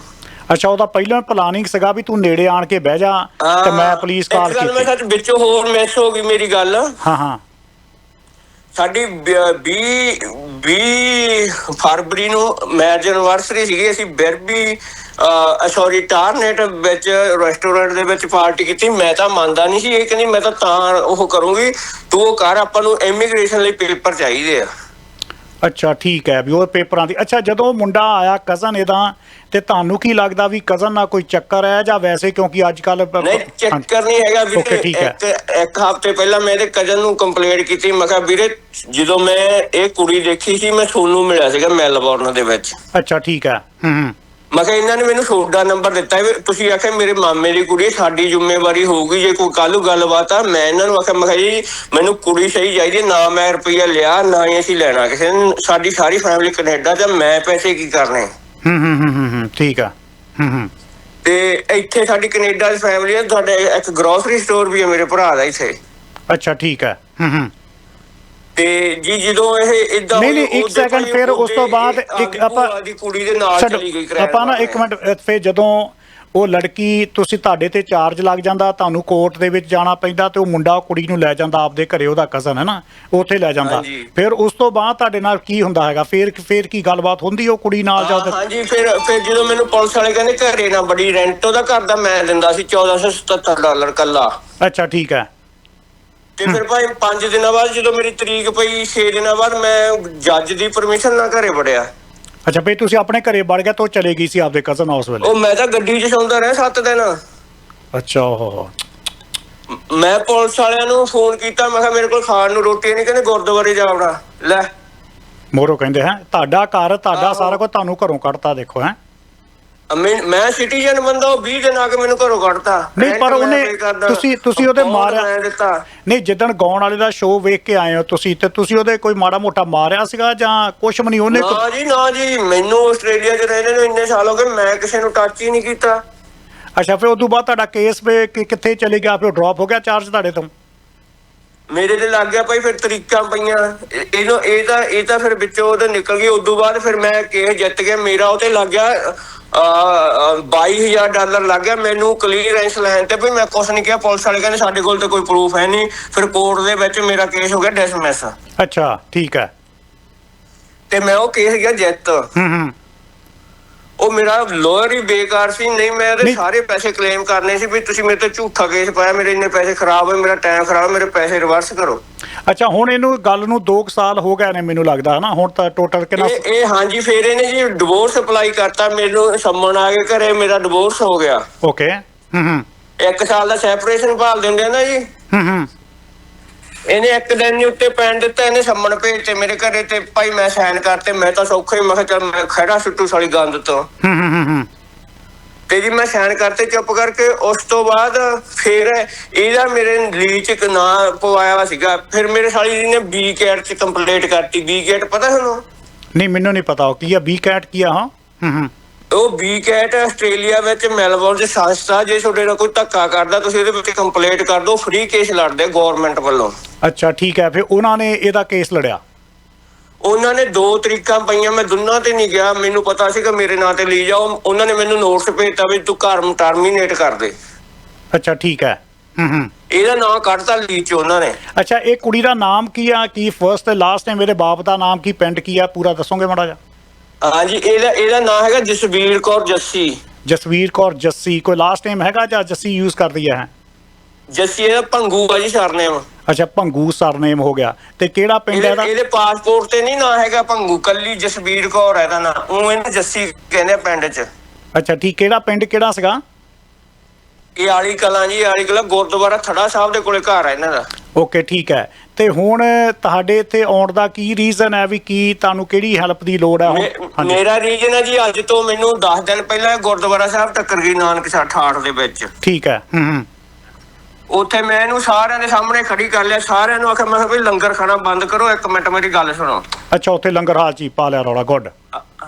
S1: ਅੱਛਾ ਉਹਦਾ ਪਹਿਲਾਂ ਪਲਾਨਿੰਗ ਸੀਗਾ ਵੀ ਤੂੰ ਨੇੜੇ ਆਣ ਕੇ ਬਹਿ ਜਾ ਤੇ ਮੈਂ ਪੁਲਿਸ ਕਾਲ
S2: ਗੱਲ ਮੈਂ
S1: ਕੀਤੀ।
S2: ਸੱਚ ਵਿੱਚੋਂ ਹੋਰ ਮਿਸ ਹੋ ਗਈ ਮੇਰੀ ਗੱਲ।
S1: ਹਾਂ ਹਾਂ।
S2: ਸਾਡੀ 20 20 ਫਰਵਰੀ ਨੂੰ ਮੈਰਿਜ ਐਨਵਰਸਰੀ ਸੀਗੀ, ਅਸੀਂ ਬਰਬੀ ਸੌਰੀ ਟਾਰਨੇਟ ਵਿੱਚ ਰੈਸਟੋਰੈਂਟ ਦੇ ਵਿੱਚ ਪਾਰਟੀ ਕੀਤੀ। ਮੈਂ ਤਾਂ ਮੰਨਦਾ ਨਹੀਂ ਸੀ, ਇਹ ਕਹਿੰਦੀ ਮੈਂ ਤਾਂ ਤਾਂ ਉਹ ਕਰੂੰਗੀ, ਤੂੰ ਉਹ ਕਰ, ਆਪਾਂ ਨੂੰ ਇਮੀਗ੍ਰੇਸ਼ਨ ਲਈ ਪੇਪਰ ਚਾਹੀਦੇ ਆ।
S1: ਅੱਛਾ, ਠੀਕ ਹੈ, ਵੀ ਉਹ ਪੇਪਰਾਂ ਦੀ, ਅੱਛਾ, ਜਦੋਂ ਮੁੰਡਾ ਆਇਆ ਕਜ਼ਨ ਇਹਦਾ ਤੇ ਤੁਹਾਨੂੰ ਕੀ ਲੱਗਦਾ ਵੀ ਕਜ਼ਨ ਨਾਲ ਕੋਈ ਚੱਕਰ ਹੈ ਜਾਂ ਵੈਸੇ ਕਿਉਂਕਿ ਅੱਜ ਕੱਲ
S2: ਨਹੀਂ ਚੱਕਰ ਨਹੀਂ ਹੈਗਾ ਵੀਰੇ। ਇੱਕ ਇੱਕ ਹਫ਼ਤੇ ਪਹਿਲਾਂ ਮੈਂ ਇਹਦੇ ਕਜ਼ਨ ਨੂੰ ਕੰਪਲੇਂਟ ਕੀਤੀ। ਮੈਂ ਕਿਹਾ ਵੀਰੇ ਜਦੋਂ ਮੈਂ ਇਹ ਕੁੜੀ ਦੇਖੀ ਸੀ ਮੈਂ ਤੁਹਾਨੂੰ ਮਿਲਿਆ ਸੀਗਾ ਮੈਲਬੌਰਨ ਦੇ ਵਿੱਚ।
S1: ਅੱਛਾ ਠੀਕ ਹੈ। ਹੂੰ ਹੂੰ।
S2: ਮੈਂ ਕਿਹਾ ਇਹਨਾਂ ਨੇ ਮੈਨੂੰ ਤੁਹਾਡਾ ਨੰਬਰ ਦਿੱਤਾ ਹੈ। ਤੁਸੀਂ ਆਖਿਆ ਮੇਰੇ ਮਾਮੇ ਦੀ ਕੁੜੀ ਸਾਡੀ ਜ਼ਿੰਮੇਵਾਰੀ ਹੋਊਗੀ। ਜੇ ਕੋਈ ਕੱਲ੍ਹ ਨੂੰ ਗੱਲਬਾਤ ਆ ਮੈਂ ਇਹਨਾਂ ਨੂੰ ਆਖਿਆ ਮੈਂ ਕਿਹਾ ਜੀ ਮੈਨੂੰ ਕੁੜੀ ਸਹੀ ਚਾਹੀਦੀ ਨਾ ਮੈਂ ਰੁਪਈਆ ਲਿਆ ਨਾ ਹੀ ਅਸੀਂ ਲੈਣਾ ਕਿਸੇ ਸਾਡੀ ਸਾਰੀ ਫੈਮਿਲੀ ਕੈਨੇਡਾ ਤੇ ਮੈਂ ਪੈਸੇ ਕੀ ਕਰਨੇ?
S1: ਹੂੰ ਹੂੰ ਹੂੰ ਹੂੰ, ਹੂੰ ਠੀਕ ਹੂੰ ਹੂੰ।
S2: ਤੇ ਇੱਥੇ ਸਾਡੀ ਕੈਨੇਡਾ ਦੀ ਫੈਮਿਲੀ ਹੈ ਤੁਹਾਡੇ ਇੱਕ ਗਰੋਸਰੀ ਸਟੋਰ ਵੀ ਹੈ ਮੇਰੇ ਭਰਾ ਦਾ ਇੱਥੇ।
S1: ਅੱਛਾ ਠੀਕ ਹੂੰ ਹੂੰ।
S2: ਤੇ ਜੀ ਜਦੋਂ ਇਹ ਇਦਾਂ
S1: ਨਹੀਂ, ਨਹੀਂ, ਇੱਕ second, ਫਿਰ ਉਸ ਤੋਂ ਬਾਅਦ ਇੱਕ ਆਪਾਂ-
S2: ਦੀ ਕੁੜੀ ਦੇ ਨਾਲ
S1: ਛੱਡੋ,
S2: ਚਲੀ ਗਈ ਕਿਰਾਏ
S1: ਆਪਾਂ ਨਾ ਇੱਕ ਮਿੰਟ ਅ, ਫਿਰ ਜਦੋਂ ਉਹ ਲੜਕੀ ਤੁਸੀਂ ਤੁਹਾਡੇ ਤੇ ਚਾਰਜ ਲੱਗ ਜਾਂਦਾ ਤੁਹਾਨੂੰ ਕੋਰਟ ਦੇ ਵਿੱਚ ਜਾਣਾ ਪੈਂਦਾ ਤੇ ਉਹ ਮੁੰਡਾ ਕੁੜੀ ਨੂੰ ਲੈ ਜਾਂਦਾ ਆਪਦੇ ਘਰੇ ਉਹਦਾ ਕਜ਼ਨ ਹੈ ਨਾ ਉੱਥੇ ਲੈ ਜਾਂਦਾ। ਫਿਰ ਉਸ ਤੋਂ ਬਾਅਦ ਤੁਹਾਡੇ ਨਾਲ ਕੀ ਹੁੰਦਾ ਹੈਗਾ? ਫਿਰ ਫਿਰ ਕੀ ਗੱਲਬਾਤ ਹੁੰਦੀ ਉਹ ਕੁੜੀ ਨਾਲ ਜਾਂ
S2: ਹਾਂ,
S1: ਉਹਦੇ-
S2: ਹਾਂਜੀ ਫਿਰ ਫਿਰ ਜਦੋਂ ਮੈਨੂੰ ਪੁਲਿਸ ਵਾਲੇ ਕਹਿੰਦੇ ਘਰੇ ਨਾ ਬੜੀ ਰੈਂਟ ਉਹਦਾ ਘਰ ਦਾ ਮੈਂ ਦਿੰਦਾ ਸੀ 1477 ਡਾਲਰ ਕੱਲਾ
S1: ਅੱਛਾ ਠੀਕ ਹੈ।
S2: ਤੇ ਫਿਰ ਭਾਈ 5 ਦਿਨਾਂ ਬਾਅਦ ਜਦੋਂ ਮੇਰੀ ਤਰੀਕ ਪਈ 6 ਦਿਨਾਂ ਬਾਅਦ ਮੈਂ ਜੱਜ ਦੀ ਪਰਮਿਸ਼ਨ ਨਾਲ ਘਰੇ ਵੜਿਆ।
S1: ਅੱਛਾ ਵੀ ਤੁਸੀਂ ਆਪਣੇ ਘਰੇ ਵੜ ਗਏ ਤਾਂ ਉਹ ਚਲੇ ਗਈ ਸੀ ਆਪਦੇ ਕਜ਼ਨ ਹਾਊਸ ਵੇਲੇ?
S2: ਉਹ ਮੈਂ ਤਾਂ ਗੱਡੀ 'ਚ ਸੌਂਦਾ ਰਿਹਾ 7 ਦਿਨ।
S1: ਅੱਛਾ ਉਹ
S2: ਮੈਂ ਪੁਲਿਸ ਵਾਲਿਆਂ ਨੂੰ ਫੋਨ ਕੀਤਾ ਮੈਂ ਕਿਹਾ ਮੇਰੇ ਕੋਲ ਖਾਣ ਨੂੰ ਰੋਟੀ ਨਹੀਂ ਕਹਿੰਦੇ ਗੁਰਦੁਆਰੇ ਜਾਵੜਾ ਲੈ।
S1: ਮੋਰੋ ਕਹਿੰਦੇ ਹੈ ਤੁਹਾਡਾ ਘਰ ਤੁਹਾਡਾ। ਸਾਰਾ ਕੁਝ ਤੁਹਾਨੂੰ ਘਰੋਂ ਕੱਢਤਾ ਦੇਖੋ ਹੈ।
S2: ਮੈਂ ਸਿਟੀਜ਼ਨ ਬੰਦਾ ਉਹ 20 ਦਿਨ ਆ ਕੇ ਮੈਨੂੰ ਘਰੋਂ ਕੱਢਤਾ।
S1: ਨਹੀਂ, ਪਰ ਉਹਨੇ-। ਤੁਸੀਂ- ਤੁਸੀਂ ਉਹਦੇ ਮਾਰਿਆ- ਨਹੀਂ ਜਿੱਦਣ ਗਾਉਣ ਵਾਲੇ ਦਾ ਸ਼ੋਅ ਵੇਖ ਕੇ ਆਏ ਹੋ ਤੁਸੀਂ ਤੇ ਤੁਸੀਂ ਉਹਦੇ ਕੋਈ ਮਾੜਾ ਮੋਟਾ ਮਾਰਿਆ ਸੀਗਾ ਜਾਂ ਕੁਛ ਵੀ ਨਹੀਂ? ਉਹਨੇ
S2: ਨਾ ਜੀ ਨਾ ਜੀ ਮੈਨੂੰ ਆਸਟ੍ਰੇਲੀਆ 'ਚ ਰਹਿੰਦੇ ਨੂੰ ਇੰਨੇ ਸਾਲ ਹੋ ਗਏ ਮੈਂ ਕਿਸੇ ਨੂੰ ਟੱਚ ਹੀ ਨਹੀਂ ਕੀਤਾ।
S1: ਅੱਛਾ ਫਿਰ ਉਦੋਂ ਬਾਅਦ ਤੁਹਾਡਾ ਕੇਸ ਵੇ ਕਿੱਥੇ ਚਲੇ ਗਿਆ ਫਿਰ ਡ੍ਰੌਪ ਹੋ ਗਿਆ ਚਾਰਜ ਤੁਹਾਡੇ ਤੋਂ?
S2: ਮੇਰੇ ਤੇ ਲੱਗ ਗਿਆ ਭਾਈ ਫਿਰ ਤਰੀਕਾਂ ਪਈਆਂ। ਇਹ- ਇਹਨੂੰ ਇਹ ਤਾਂ ਇਹ ਤਾਂ ਫਿਰ ਵਿੱਚੋਂ ਉਹਦੇ ਨਿਕਲ ਗਈ ਉਦੋਂ ਬਾਅਦ ਫਿਰ ਮੈਂ ਕੇਸ ਜਿੱਤ ਗਿਆ। ਮੇਰਾ ਉਹ ਤੇ ਲੱਗ ਗਿਆ ਆ 22000 ਡਾਲਰ ਲੱਗ ਗਿਆ ਮੈਨੂੰ ਕਲੀਅਰੈਂਸ ਲੈਣ ਤੇ। ਵੀ ਮੈਂ ਕੁਛ ਨਹੀਂ ਕਿਹਾ ਪੁਲਿਸ ਵਾਲੇ ਕਹਿੰਦੇ ਸਾਡੇ ਕੋਲ ਤਾਂ ਕੋਈ ਪ੍ਰੂਫ ਹੈ ਨਹੀਂ। ਫਿਰ ਕੋਰਟ ਦੇ ਵਿੱਚ ਮੇਰਾ ਕੇਸ ਹੋ ਗਿਆ ਡਿਸਮਿਸ
S1: ਅੱਛਾ ਠੀਕ ਹੈ।
S2: ਤੇ ਮੈਂ ਉਹ ਕੇਸ ਗਿਆ ਜਿੱਤ।
S1: ਹੂੰ ਹੂੰ।
S2: ਉਹ ਮੇਰਾ ਲੋਅਰ ਹੀ ਬੇਕਾਰ ਸੀ। ਨਹੀਂ ਮੈਂ ਇਹਦੇ
S1: ਨਹੀਂ।
S2: ਸਾਰੇ ਪੈਸੇ ਕਲੇਮ ਕਰਨੇ ਸੀ ਵੀ ਤੁਸੀਂ ਮੇਰੇ ਤੇ ਝੂਠਾ ਕੇਸ ਪਾਇਆ ਮੇਰੇ ਇੰਨੇ ਪੈਸੇ ਖਰਾਬ ਹੋਏ ਮੇਰਾ ਟਾਈਮ ਖਰਾਬ ਮੇਰੇ ਪੈਸੇ ਰਿਵਰਸ ਕਰੋ।
S1: ਅੱਛਾ ਹੁਣ ਇਹਨੂੰ ਗੱਲ ਨੂੰ 2 ਸਾਲ ਹੋ ਗਏ ਨੇ ਮੈਨੂੰ ਲੱਗਦਾ ਹਨਾ? ਹੁਣ ਤਾਂ ਟੋਟਲ ਕਿੰਨਾ
S2: ਇਹ ਹਾਂਜੀ ਫੇਰ ਇਹਨੇ ਜੀ ਡਿਵੋਰਸ ਅਪਲਾਈ ਕਰਤਾ ਮੈਨੂੰ ਸੰਮਣ ਆ ਕੇ ਘਰੇ ਮੇਰਾ ਡਿਵੋਰਸ ਹੋ ਗਿਆ।
S1: ਓਕੇ ਹੂੰ ਹੂੰ।
S2: ਇੱਕ ਸਾਲ ਦਾ ਸੈਪਰੇਸ਼ਨ ਭਾਲ ਦਿੰਦੇ ਨਾ ਜੀ।
S1: ਹੂੰ ਹੂੰ।
S2: ਇਹਨੇ ਇੱਕ ਦਿਨ ਦੇ ਉੱਤੇ ਪੈਣ ਦਿੱਤਾ ਇਹਨੇ ਸੰਮਣ ਭੇਜ ਤੇ ਮੇਰੇ ਘਰੇ ਤੇ ਭਾਈ ਮੈਂ ਸਾਈਨ ਕਰਤੇ ਮੈਂ ਤਾਂ ਸੌਖਾ ਹੀ ਮੈਂ ਕਿਹਾ ਚੱਲ ਮੈਂ ਖੜਾ ਸੁੱਟੂ ਸਾਲੀ ਗੰਦ ਤੋਂ।
S1: ਹੂੰ ਹੂੰ ਹੂੰ ਹੂੰ।
S2: ਤੇ ਜੀ ਮੈਂ ਸਾਈਨ ਕਰਤੇ ਚੁੱਪ ਕਰਕੇ ਉਸ ਤੋਂ ਬਾਅਦ ਫਿਰ ਇਹਦਾ ਮੇਰੇ ਲੀਚ ਇੱਕ ਨਾਂ ਪਵਾਇਆ ਸੀਗਾ। ਫਿਰ ਮੇਰੇ ਸਾਲੀ ਜੀ ਨੇ ਬੀ ਕੈਟ ਚ ਕੰਪਲੀਟ ਕਰਤੀ। ਬੀ ਕੈਟ ਪਤਾ ਤੁਹਾਨੂੰ?
S1: ਨਹੀਂ ਮੈਨੂੰ ਨਹੀਂ ਪਤਾ ਉਹ ਕੀ ਆ? ਬੀ ਕੈਟ ਕੀ ਆ ਹਾਂ? ਹੂੰ ਹੂੰ।
S2: ਉਹ ਬੀ ਕੈਟ ਆਸਟ੍ਰੇਲੀਆ ਵਿੱਚ ਮੈਲਬੌਰਨ ਦੇ ਸੰਸਥਾ ਜੇ ਤੁਹਾਡੇ ਨਾਲ ਕੋਈ ਧੱਕਾ ਕਰਦਾ ਤੁਸੀਂ ਇਹਦੇ ਵਿੱਚ ਕੰਪਲੇਂਟ ਕਰ ਦਿਓ ਫ੍ਰੀ ਕੇਸ ਲੜਦੇ ਗਵਰਨਮੈਂਟ ਵੱਲੋਂ।
S1: ਅੱਛਾ ਠੀਕ ਹੈ ਫਿਰ ਉਹਨਾਂ ਨੇ ਇਹਦਾ ਕੇਸ ਲੜਿਆ?
S2: ਉਹਨਾਂ ਨੇ ਦੋ ਤਰੀਕਾਂ ਪਈਆਂ ਮੈਂ ਦੁਨਾ ਤੇ ਨਹੀਂ ਗਿਆ ਮੈਨੂੰ ਪਤਾ ਸੀ ਕਿ ਮੇਰੇ ਨਾਂ ਤੇ ਲਈ ਜਾਓ ਉਹਨਾਂ ਨੇ ਮੈਨੂੰ ਨੋਟਿਸ ਭੇਜਤਾ ਵੀ ਤੂੰ ਘਰ ਟਰਮੀਨੇਟ ਕਰ ਦੇ।
S1: ਅੱਛਾ ਠੀਕ ਹੈ। ਹੂੰ ਹੂੰ।
S2: ਇਹਦਾ ਨਾਂ ਕੱਢਤਾ ਲੀਚ ਉਹਨਾਂ ਨੇ।
S1: ਅੱਛਾ ਇਹ ਕੁੜੀ ਦਾ ਨਾਮ ਕੀ ਆ ਕੀ ਫਰਸਟ ਤੇ ਲਾਸਟ ਟਾਈਮ ਇਹਦੇ ਬਾਪ ਦਾ ਨਾਮ ਕੀ ਪਿੰਡ ਕੀ ਆ ਪੂਰਾ ਦੱਸੋਗੇ ਮਾੜਾ ਜਿਹਾ?
S2: ਹਾਂਜੀ ਇਹਦਾ ਇਹਦਾ ਨਾਂ ਹੈਗਾ ਜਸਵੀਰ ਕੌਰ ਜੱਸੀ।
S1: ਜਸਵੀਰ ਕੌਰ ਜੱਸੀ ਕੋਈ ਲਾਸਟ ਟਾਈਮ ਹੈਗਾ ਜਾਂ ਜੱਸੀ ਯੂਜ਼ ਕਰਦੀ ਹੈ?
S2: ਜੱਸੀ ਇਹਦਾ ਭੰਗੂ ਆ ਜੀ ਸਰਨੇਮ
S1: ਅੱਛਾ ਭੰਗੂ ਸਰਨੇਮ ਹੋ ਗਿਆ। ਤੇ ਕਿਹੜਾ ਪਿੰਡ ਹੈ
S2: ਇਹਦੇ
S1: ਇਹਦਾ?
S2: ਇਹਦੇ ਪਾਸਪੋਰਟ ਤੇ ਨਹੀਂ ਨਾਂ ਹੈਗਾ ਭੰਗੂ ਕੱਲੀ ਜਸਵੀਰ ਕੌਰ ਹੈ ਇਹਦਾ ਨਾਂ। ਉਹ ਇਹਨੂੰ ਜੱਸੀ ਕਹਿੰਦੇ ਆ ਪਿੰਡ 'ਚ।
S1: ਅੱਛਾ ਠੀਕ ਕਿਹੜਾ ਪਿੰਡ ਕਿਹੜਾ ਸੀਗਾ?
S2: ਇਹ ਆਲੀ ਕਲਾਂ ਜੀ ਆਲੀ ਕਲਾਂ ਗੁਰਦੁਆਰਾ ਥੜਾ ਸਾਹਿਬ ਦੇ ਕੋਲੇ ਘਰ ਹੈ ਇਹਨਾਂ ਦਾ।
S1: ਓਕੇ ਠੀਕ ਹੈ। ਤੇ ਹੁਣ ਤੁਹਾਡੇ ਇੱਥੇ ਆਉਣ ਦਾ ਕੀ ਰੀਜ਼ਨ ਹੈ ਵੀ ਕੀ ਤੁਹਾਨੂੰ ਕਿਹੜੀ ਹੈਲਪ ਦੀ ਲੋੜ ਹੈ? ਹੁਣ
S2: ਮੇਰਾ ਰੀਜਨ ਹੈ ਜੀ ਅੱਜ ਤੋਂ ਮੈਨੂੰ 10 ਦਿਨ ਪਹਿਲਾਂ ਗੁਰਦੁਆਰਾ ਸਾਹਿਬ ਟੱਕਰ ਗਈ ਨਾਨਕ ਸਰ ਠਾਠ ਦੇ ਵਿੱਚ।
S1: ਠੀਕ ਹੈ ਹੂੰ ਹੂੰ।
S2: ਉੱਥੇ ਮੈਂ ਇਹਨੂੰ ਸਾਰਿਆਂ ਦੇ ਸਾਹਮਣੇ ਖੜੀ ਕਰ ਲਿਆ। ਸਾਰਿਆਂ ਨੂੰ ਆਖਿਆ ਮੈਂ ਕਿਹਾ ਵੀ ਲੰਗਰ ਖਾਣਾ ਬੰਦ ਕਰੋ ਇੱਕ ਮਿੰਟ ਮੇਰੀ ਗੱਲ ਸੁਣੋ।
S1: ਅੱਛਾ ਉੱਥੇ ਲੰਗਰ ਹਾਲ ਚ ਹੀ ਪਾ ਲਿਆ ਰੌਲਾ ਗੁੱਡ।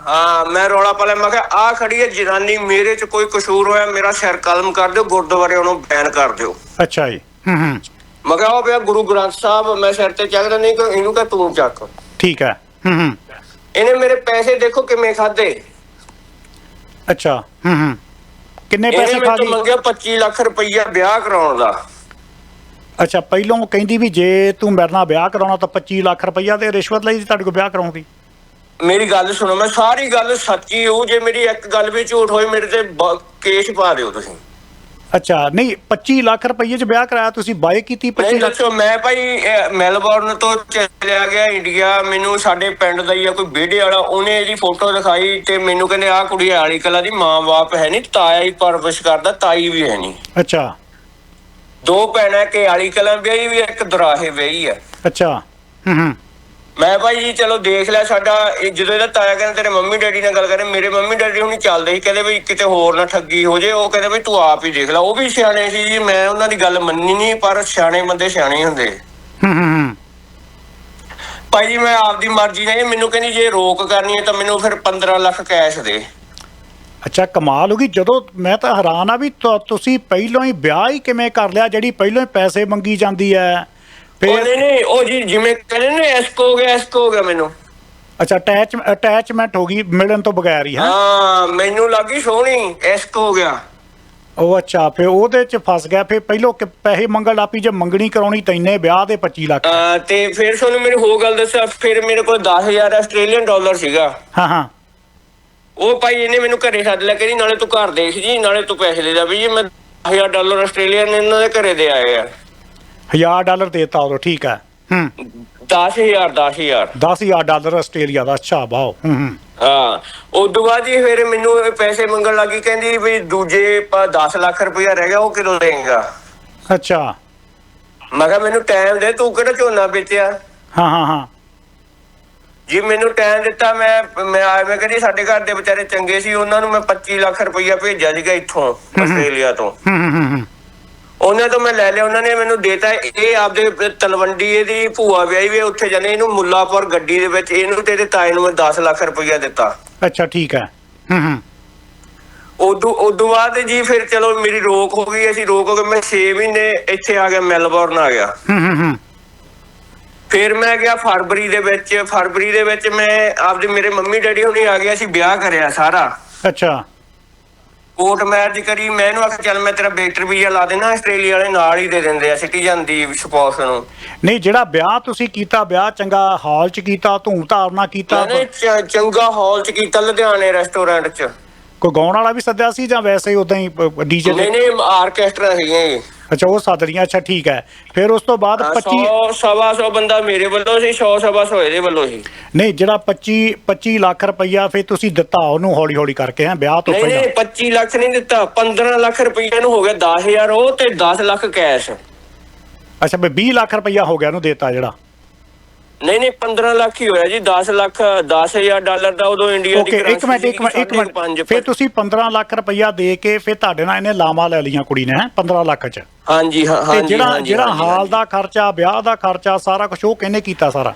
S2: ਹਾਂ ਮੈਂ ਰੌਲਾ ਪਾ ਲਿਆ ਮੈਂ ਕਿਹਾ ਆ ਖੜੀ ਹੈ ਜਨਾਨੀ ਮੇਰੇ 'ਚ ਕੋਈ ਕਸੂਰ ਹੋਇਆ ਮੇਰਾ ਸਿਰ ਕਲਮ ਕਰ ਦਿਓ ਗੁਰਦੁਆਰੇ ਉਹਨੂੰ ਬੈਨ ਕਰ ਦਿਓ।
S1: ਅੱਛਾ ਜੀ। ਹੂੰ ਹੂੰ।
S2: ਮੈਂ ਕਿਹਾ ਉਹ ਪਿਆ ਗੁਰੂ ਗ੍ਰੰਥ ਸਾਹਿਬ ਮੈਂ ਸਿਰ ਤੇ ਚੱਕਦਾ ਨਹੀਂ ਕਿ ਇਹਨੂੰ ਕਹ ਤੂੰ ਚੱਕ।
S1: ਠੀਕ ਹੈ। ਹੂੰ ਹੂੰ।
S2: ਇਹਨੇ ਮੇਰੇ ਪੈਸੇ ਦੇਖੋ ਕਿਵੇਂ ਖਾਦੇ
S1: ਅੱਛਾ। ਹੂੰ ਹੂੰ। ਕਿੰਨੇ ਪੈਸੇ ਖਾ ਗਈ
S2: ਮੰਗਿਆ 25 ਲੱਖ ਰੁਪਈਆ ਵਿਆਹ ਕਰਾਉਣ ਦਾ।
S1: ਅੱਛਾ ਪਹਿਲੋਂ ਕਹਿੰਦੀ ਵੀ ਜੇ ਤੂੰ ਮੇਰੇ ਨਾਲ ਵਿਆਹ ਕਰਾਉਣਾ ਤਾਂ 25 ਲੱਖ ਰੁਪਈਆ ਤੇ ਰਿਸ਼ਵਤ ਲਈ ਤੁਹਾਡੇ ਕੋਲ ਵਿਆਹ ਕਰਾਉਂਦੀ
S2: ਮੇਰੀ ਗੱਲ ਸੁਣੋ ਮੈਂ ਸਾਰੀ ਗੱਲ ਸੱਚੀ ਹੋਊ ਜੇ ਮੇਰੀ ਇੱਕ ਗੱਲ ਵੀ ਝੂਠ ਹੋਈ ਮੇਰੇ ਤੇ ਬ- ਕੇਸ ਪਾ ਦਿਓ ਤੁਸੀਂ।
S1: ਅੱਛਾ ਨਹੀਂ 25 ਲੱਖ ਰੁਪਏ 'ਚ ਵਿਆਹ ਕਰਾਇਆ ਤੁਸੀਂ ਬਾਏ ਕੀਤੀ 25
S2: ਨਹੀਂ
S1: ਲੱਖ?
S2: ਦੱਸੋ ਮੈਂ ਭਾਈ ਅਹ, ਮੈਲਬੌਰਨ ਤੋਂ ਚਲਿਆ ਗਿਆ ਇੰਡੀਆ ਮੈਨੂੰ ਸਾਡੇ ਪਿੰਡ ਦਾ ਹੀ ਆ ਕੋਈ ਵਿਹੜੇ ਵਾਲਾ ਉਹਨੇ ਇਹਦੀ ਫੋਟੋ ਦਿਖਾਈ ਤੇ ਮੈਨੂੰ ਕਹਿੰਦੇ ਆਹ ਕੁੜੀ ਆਲੀ ਕਲਾ ਦੀ ਮਾਂ-ਬਾਪ ਹੈ ਨਹੀਂ ਤਾਇਆ ਹੀ ਪਰਵਿਸ਼ ਕਰਦਾ ਤਾਈ ਵੀ ਹੈ ਨਹੀਂ।
S1: ਅੱਛਾ।
S2: ਦੋ ਭੈਣਾਂ ਕਿ ਆਲੀ ਕਲਾ ਵਿਆਹੀ ਵੀ ਇੱਕ ਦਰਾਹੇ ਵਿਆਹੀ ਆ।
S1: ਅੱਛਾ ਹੂੰ ਹੂੰ।
S2: ਮੈਂ ਭਾਈ ਜੀ ਚਲੋ ਦੇਖ ਲਿਆ ਸਾਡਾ ਇਹ ਜਦੋਂ ਇਹਦਾ ਤਾਇਆ ਕਹਿੰਦਾ ਤੇਰੇ ਮੰਮੀ ਡੈਡੀ ਨਾਲ ਗੱਲ ਕਰੇ ਮੇਰੇ ਮੰਮੀ ਡੈਡੀ ਹੁਣੀ ਚੱਲਦੇ ਸੀ ਕਹਿੰਦੇ ਵੀ ਕਿਤੇ ਹੋਰ ਨਾ ਠੱਗੀ ਹੋ ਜੇ ਉਹ ਕਹਿੰਦੇ ਵੀ ਤੂੰ ਆਪ ਹੀ ਦੇਖ ਲੈ ਉਹ ਵੀ ਸਿਆਣੇ ਸੀ ਜੀ ਮੈਂ ਉਹਨਾਂ ਦੀ ਗੱਲ ਮੰਨੀ ਨਹੀਂ ਪਰ ਸਿਆਣੇ ਬੰਦੇ ਸਿਆਣੇ ਹੁੰਦੇ।
S1: ਹੂੰ ਹੂੰ ਹੂੰ।
S2: ਭਾਈ ਜੀ ਮੈਂ ਆਪਦੀ ਮਰਜ਼ੀ ਨਾਲ ਇਹ ਮੈਨੂੰ ਕਹਿੰਦੀ ਜੇ ਰੋਕ ਕਰਨੀ ਹੈ ਤਾਂ ਮੈਨੂੰ ਫਿਰ 15 ਲੱਖ ਕੈਸ਼ ਦੇ।
S1: ਅੱਛਾ ਕਮਾਲ ਹੋ ਗਈ ਜਦੋਂ ਮੈਂ ਤਾਂ ਹੈਰਾਨ ਆ ਵੀ ਤੁ- ਤੁਸੀਂ ਪਹਿਲਾਂ ਹੀ ਵਿਆਹ ਹੀ ਕਿਵੇਂ ਕਰ ਲਿਆ ਜਿਹੜੀ ਪਹਿਲਾਂ ਹੀ ਪੈਸੇ ਮੰਗੀ ਜਾਂਦੀ ਹੈ?
S2: ਉਹ ਨਹੀਂ ਨਹੀਂ ਉਹ ਜੀ ਜਿਵੇਂ ਕਹਿੰਦੇ ਨੇ ਐਸਕੋ ਹੋ ਗਿਆ ਐਸਕੋ ਹੋ ਗਿਆ ਮੈਨੂੰ।
S1: ਅੱਛਾ ਅਟੈਚ ਅਟੈਚਮੈਂਟ ਹੋ ਗਈ ਮਿਲਣ ਤੋਂ ਬਗੈਰ ਹੀ ਹੈ?
S2: ਹਾਂ ਮੈਨੂੰ ਲੱਗੀ ਸੋਹਣੀ ਐਸਕੋ ਹੋ ਗਿਆ।
S1: ਉਹ ਅੱਛਾ ਫਿਰ ਉਹਦੇ ਚ ਫਸ ਗਿਆ ਫਿਰ ਪਹਿਲੋਂ ਕਿ ਪੈਸੇ ਮੰਗਣ ਲੱਪੀ ਜੇ ਮੰਗਣੀ ਕਰਾਉਣੀ ਤੈਨੇ ਵਿਆਹ ਦੇ 25 ਲੱਖ।
S2: ਤੇ ਫਿਰ ਤੁਹਾਨੂੰ ਮੈਨੂੰ ਹੋਰ ਗੱਲ ਦੱਸਿਆ ਫਿਰ ਮੇਰੇ ਕੋਲ 10000 ਆਸਟ੍ਰੇਲੀਅਨ ਡਾਲਰ ਸੀਗਾ।
S1: ਹਾਂ ਹਾਂ।
S2: ਉਹ ਭਾਈ ਇਹਨੇ ਮੈਨੂੰ ਘਰੇ ਸੱਦ ਲਿਆ ਕਹਿੰਦੀ ਨਾਲੇ ਤੂੰ ਘਰ ਦੇਖ ਜੀ ਨਾਲੇ ਤੂੰ ਪੈਸੇ ਦੇ ਜਾ ਵੀ ਜੀ ਮੈਂ 10000 ਡਾਲਰ ਆਸਟ੍ਰੇਲੀਅਨ ਇਹਨਾਂ ਦੇ ਘਰੇ ਦੇ ਆਏ ਆ
S1: 1000 ਡਾਲਰ ਦੇਤਾ ਉਦੋਂ ਠੀਕ ਹੈ। ਹੂੰ।
S2: 10000 10000
S1: 10000 ਡਾਲਰ ਆਸਟ੍ਰੇਲੀਆ ਦਾ ਅੱਛਾ ਵਾਓ। ਹੂੰ ਹੂੰ।
S2: ਹਾਂ ਉਦੋਂ ਬਾਅਦ ਹੀ ਫਿਰ ਮੈਨੂੰ ਇਹ ਪੈਸੇ ਮੰਗਣ ਲੱਗੀ ਕਹਿੰਦੀ ਵੀ ਦੂਜੇ 10 ਲੱਖ ਰੁਪਇਆ ਰਹਿ ਗਿਆ ਉਹ ਕਿਦੋਂ ਦੇਂਗਾ
S1: ਅੱਛਾ।
S2: ਮੈਂ ਕਿਹਾ ਮੈਨੂੰ ਟਾਈਮ ਦੇ ਤੂੰ ਕਿਹੜਾ ਝੋਨਾ ਵੇਚਿਆ?
S1: ਹਾਂ ਹਾਂ ਹਾਂ।
S2: ਜੀ ਮੈਨੂੰ ਟਾਈਮ ਦਿੱਤਾ ਮੈਂ ਮੈਂ ਆ ਮੈਂ ਕਹਿੰਦੀ ਸਾਡੇ ਘਰ ਦੇ ਵਿਚਾਰੇ ਚੰਗੇ ਸੀ ਉਹਨਾਂ ਨੂੰ ਮੈਂ 25 ਲੱਖ ਰੁਪਇਆ ਭੇਜਿਆ ਸੀਗਾ ਇੱਥੋਂ ਆਸਟ੍ਰੇਲੀਆ ਤੋਂ।
S1: ਹੂੰ ਹੂੰ ਹੂੰ।
S2: ਉਹਨਾਂ ਤੋਂ ਮੈਂ ਲੈ ਲਿਆ ਉਹਨਾਂ ਨੇ ਮੈਨੂੰ ਦੇਤਾ। ਇਹ ਆਪਦੇ ਤਲਵੰਡੀ ਇਹਦੀ ਭੂਆ ਵਿਆਹੀ ਵੀ ਉੱਥੇ ਜਾਂਦੇ ਇਹਨੂੰ ਮੁੱਲਾਪੁਰ ਗੱਡੀ ਦੇ ਵਿੱਚ ਇਹਨੂੰ ਤੇ ਇਹਦੇ ਤਾਏ ਨੂੰ ਮੈਂ 10 ਲੱਖ ਰੁਪਇਆ ਦਿੱਤਾ।
S1: ਅੱਛਾ ਠੀਕ ਹੈ। ਹੂੰ ਹੂੰ।
S2: ਉਦੋਂ ਉਦੋਂ ਬਾਅਦ ਜੀ ਫਿਰ ਚਲੋ ਮੇਰੀ ਰੋਕ ਹੋ ਗਈ ਅਸੀਂ ਰੋਕ ਹੋ ਗਏ ਮੈਂ 6 ਮਹੀਨੇ ਇੱਥੇ ਆ ਗਿਆ ਮੈਲਬੌਰਨ ਆ ਗਿਆ।
S1: ਹੂੰ ਹੂੰ ਹੂੰ।
S2: ਫਿਰ ਮੈਂ ਗਿਆ ਫਰਵਰੀ ਦੇ ਵਿੱਚ ਫਰਵਰੀ ਦੇ ਵਿੱਚ ਮੈਂ ਆਪਦੇ ਮੇਰੇ ਮੰਮੀ ਡੈਡੀ ਹੁਣੀ ਆ ਗਿਆ ਸੀ ਵਿਆਹ ਕਰਿਆ ਸਾਰਾ।
S1: ਅੱਛਾ।
S2: ਕੋਰਟ ਮੈਰਿਜ ਕਰੀ ਮੈਂ ਇਹਨੂੰ ਆਖਿਆ ਚੱਲ ਮੈਂ ਤੇਰਾ ਬੇਟਰ ਵੀਜ਼ਾ ਲਾ ਦੇਣਾ ਆਸਟ੍ਰੇਲੀਆ ਵਾਲੇ ਨਾਲ ਹੀ ਦੇ ਦਿੰਦੇ ਆ ਸਿਟੀਜ਼ਨ ਦੀ ਸਪੌਸ ਨੂੰ।
S1: ਨਹੀਂ ਜਿਹੜਾ ਵਿਆਹ ਤੁਸੀਂ ਕੀਤਾ ਵਿਆਹ ਚੰਗਾ ਹਾਲ ਚ ਕੀਤਾ ਧੂਮ ਧਾਰਨਾ ਕੀਤਾ
S2: ਚ- ਚੰਗਾ ਹਾਲ ਚ ਕੀਤਾ ਲੁਧਿਆਣੇ ਰੈਸਟੋਰੈਂਟ ਚ।
S1: ਕੋਈ ਗਾਉਣ ਵਾਲਾ ਵੀ ਸੱਦਿਆ ਸੀ ਜਾਂ ਵੈਸੇ ਹੀ ਉਦਾਂ ਹੀ ਡੀਜੇ
S2: ਨਹੀਂ ਨਹੀਂ ਆਰਕੈਸਟਰਾ ਜੀ
S1: ਅੱਛਾ ਉਹ ਸੱਦ ਅੱਛਾ ਠੀਕ ਹੈ। ਫਿਰ ਉਸ ਤੋਂ ਬਾਅਦ 25
S2: 100 ਸਵਾ ਸੌ ਬੰਦਾ ਮੇਰੇ ਵੱਲੋਂ ਸੀ 100 ਸਵਾ ਸੌ ਇਹਦੇ ਵੱਲੋਂ ਸੀ।
S1: ਨਹੀਂ ਜਿਹੜਾ 25 25 ਲੱਖ ਰੁਪਈਆ ਫਿਰ ਤੁਸੀਂ ਦਿੱਤਾ ਉਹਨੂੰ ਹੌਲੀ ਹੌਲੀ ਕਰਕੇ ਹੈ ਵਿਆਹ ਤੋਂ ਪਹਿਲਾਂ।
S2: ਨਹੀਂ 25 ਲੱਖ ਨਹੀਂ ਦਿੱਤਾ 15 ਲੱਖ ਰੁਪਈਆ ਨੂੰ ਹੋ ਗਿਆ 10000 ਉਹ ਤੇ 10 ਲੱਖ ਕੈਸ਼।
S1: ਅੱਛਾ ਵੀ 20 ਲੱਖ ਰੁਪਈਆ ਹੋ ਗਿਆ ਉਹਨੂੰ ਦੇਤਾ ਜਿਹੜਾ।
S2: ਨਹੀਂ ਨਹੀਂ 15 ਲੱਖ ਹੀ ਹੋਇਆ ਜੀ 10 ਲੱਖ 10000 ਡਾਲਰ ਦਾ ਉਦੋਂ ਇੰਡੀਆ ਦੀ
S1: ਓਕੇ ਇੱਕ ਮਿੰਟ ਇੱਕ ਮਿੰਟ ਇੱਕ ਮਿੰਟ। ਫਿਰ ਤੁਸੀਂ 15 ਲੱਖ ਰੁਪਈਆ ਦੇ ਕੇ ਫਿਰ ਤੁਹਾਡੇ ਨਾਲ ਇਹਨੇ ਲਾਮਾ ਲੈ ਲਈਆਂ ਕੁੜੀ ਨੇ ਹੈਂ, 15 ਲੱਖ ਚ।
S2: ਹਾਂਜੀ ਹਾਂ ਹਾਂਜੀ
S1: ਜਿਹੜਾ ਜਿਹੜਾ ਹਾਲ। ਦਾ ਖਰਚਾ ਵਿਆਹ ਦਾ ਖਰਚਾ ਸਾਰਾ ਕੁਝ ਉਹ ਕਿਹਨੇ ਕੀਤਾ ਸਾਰਾ?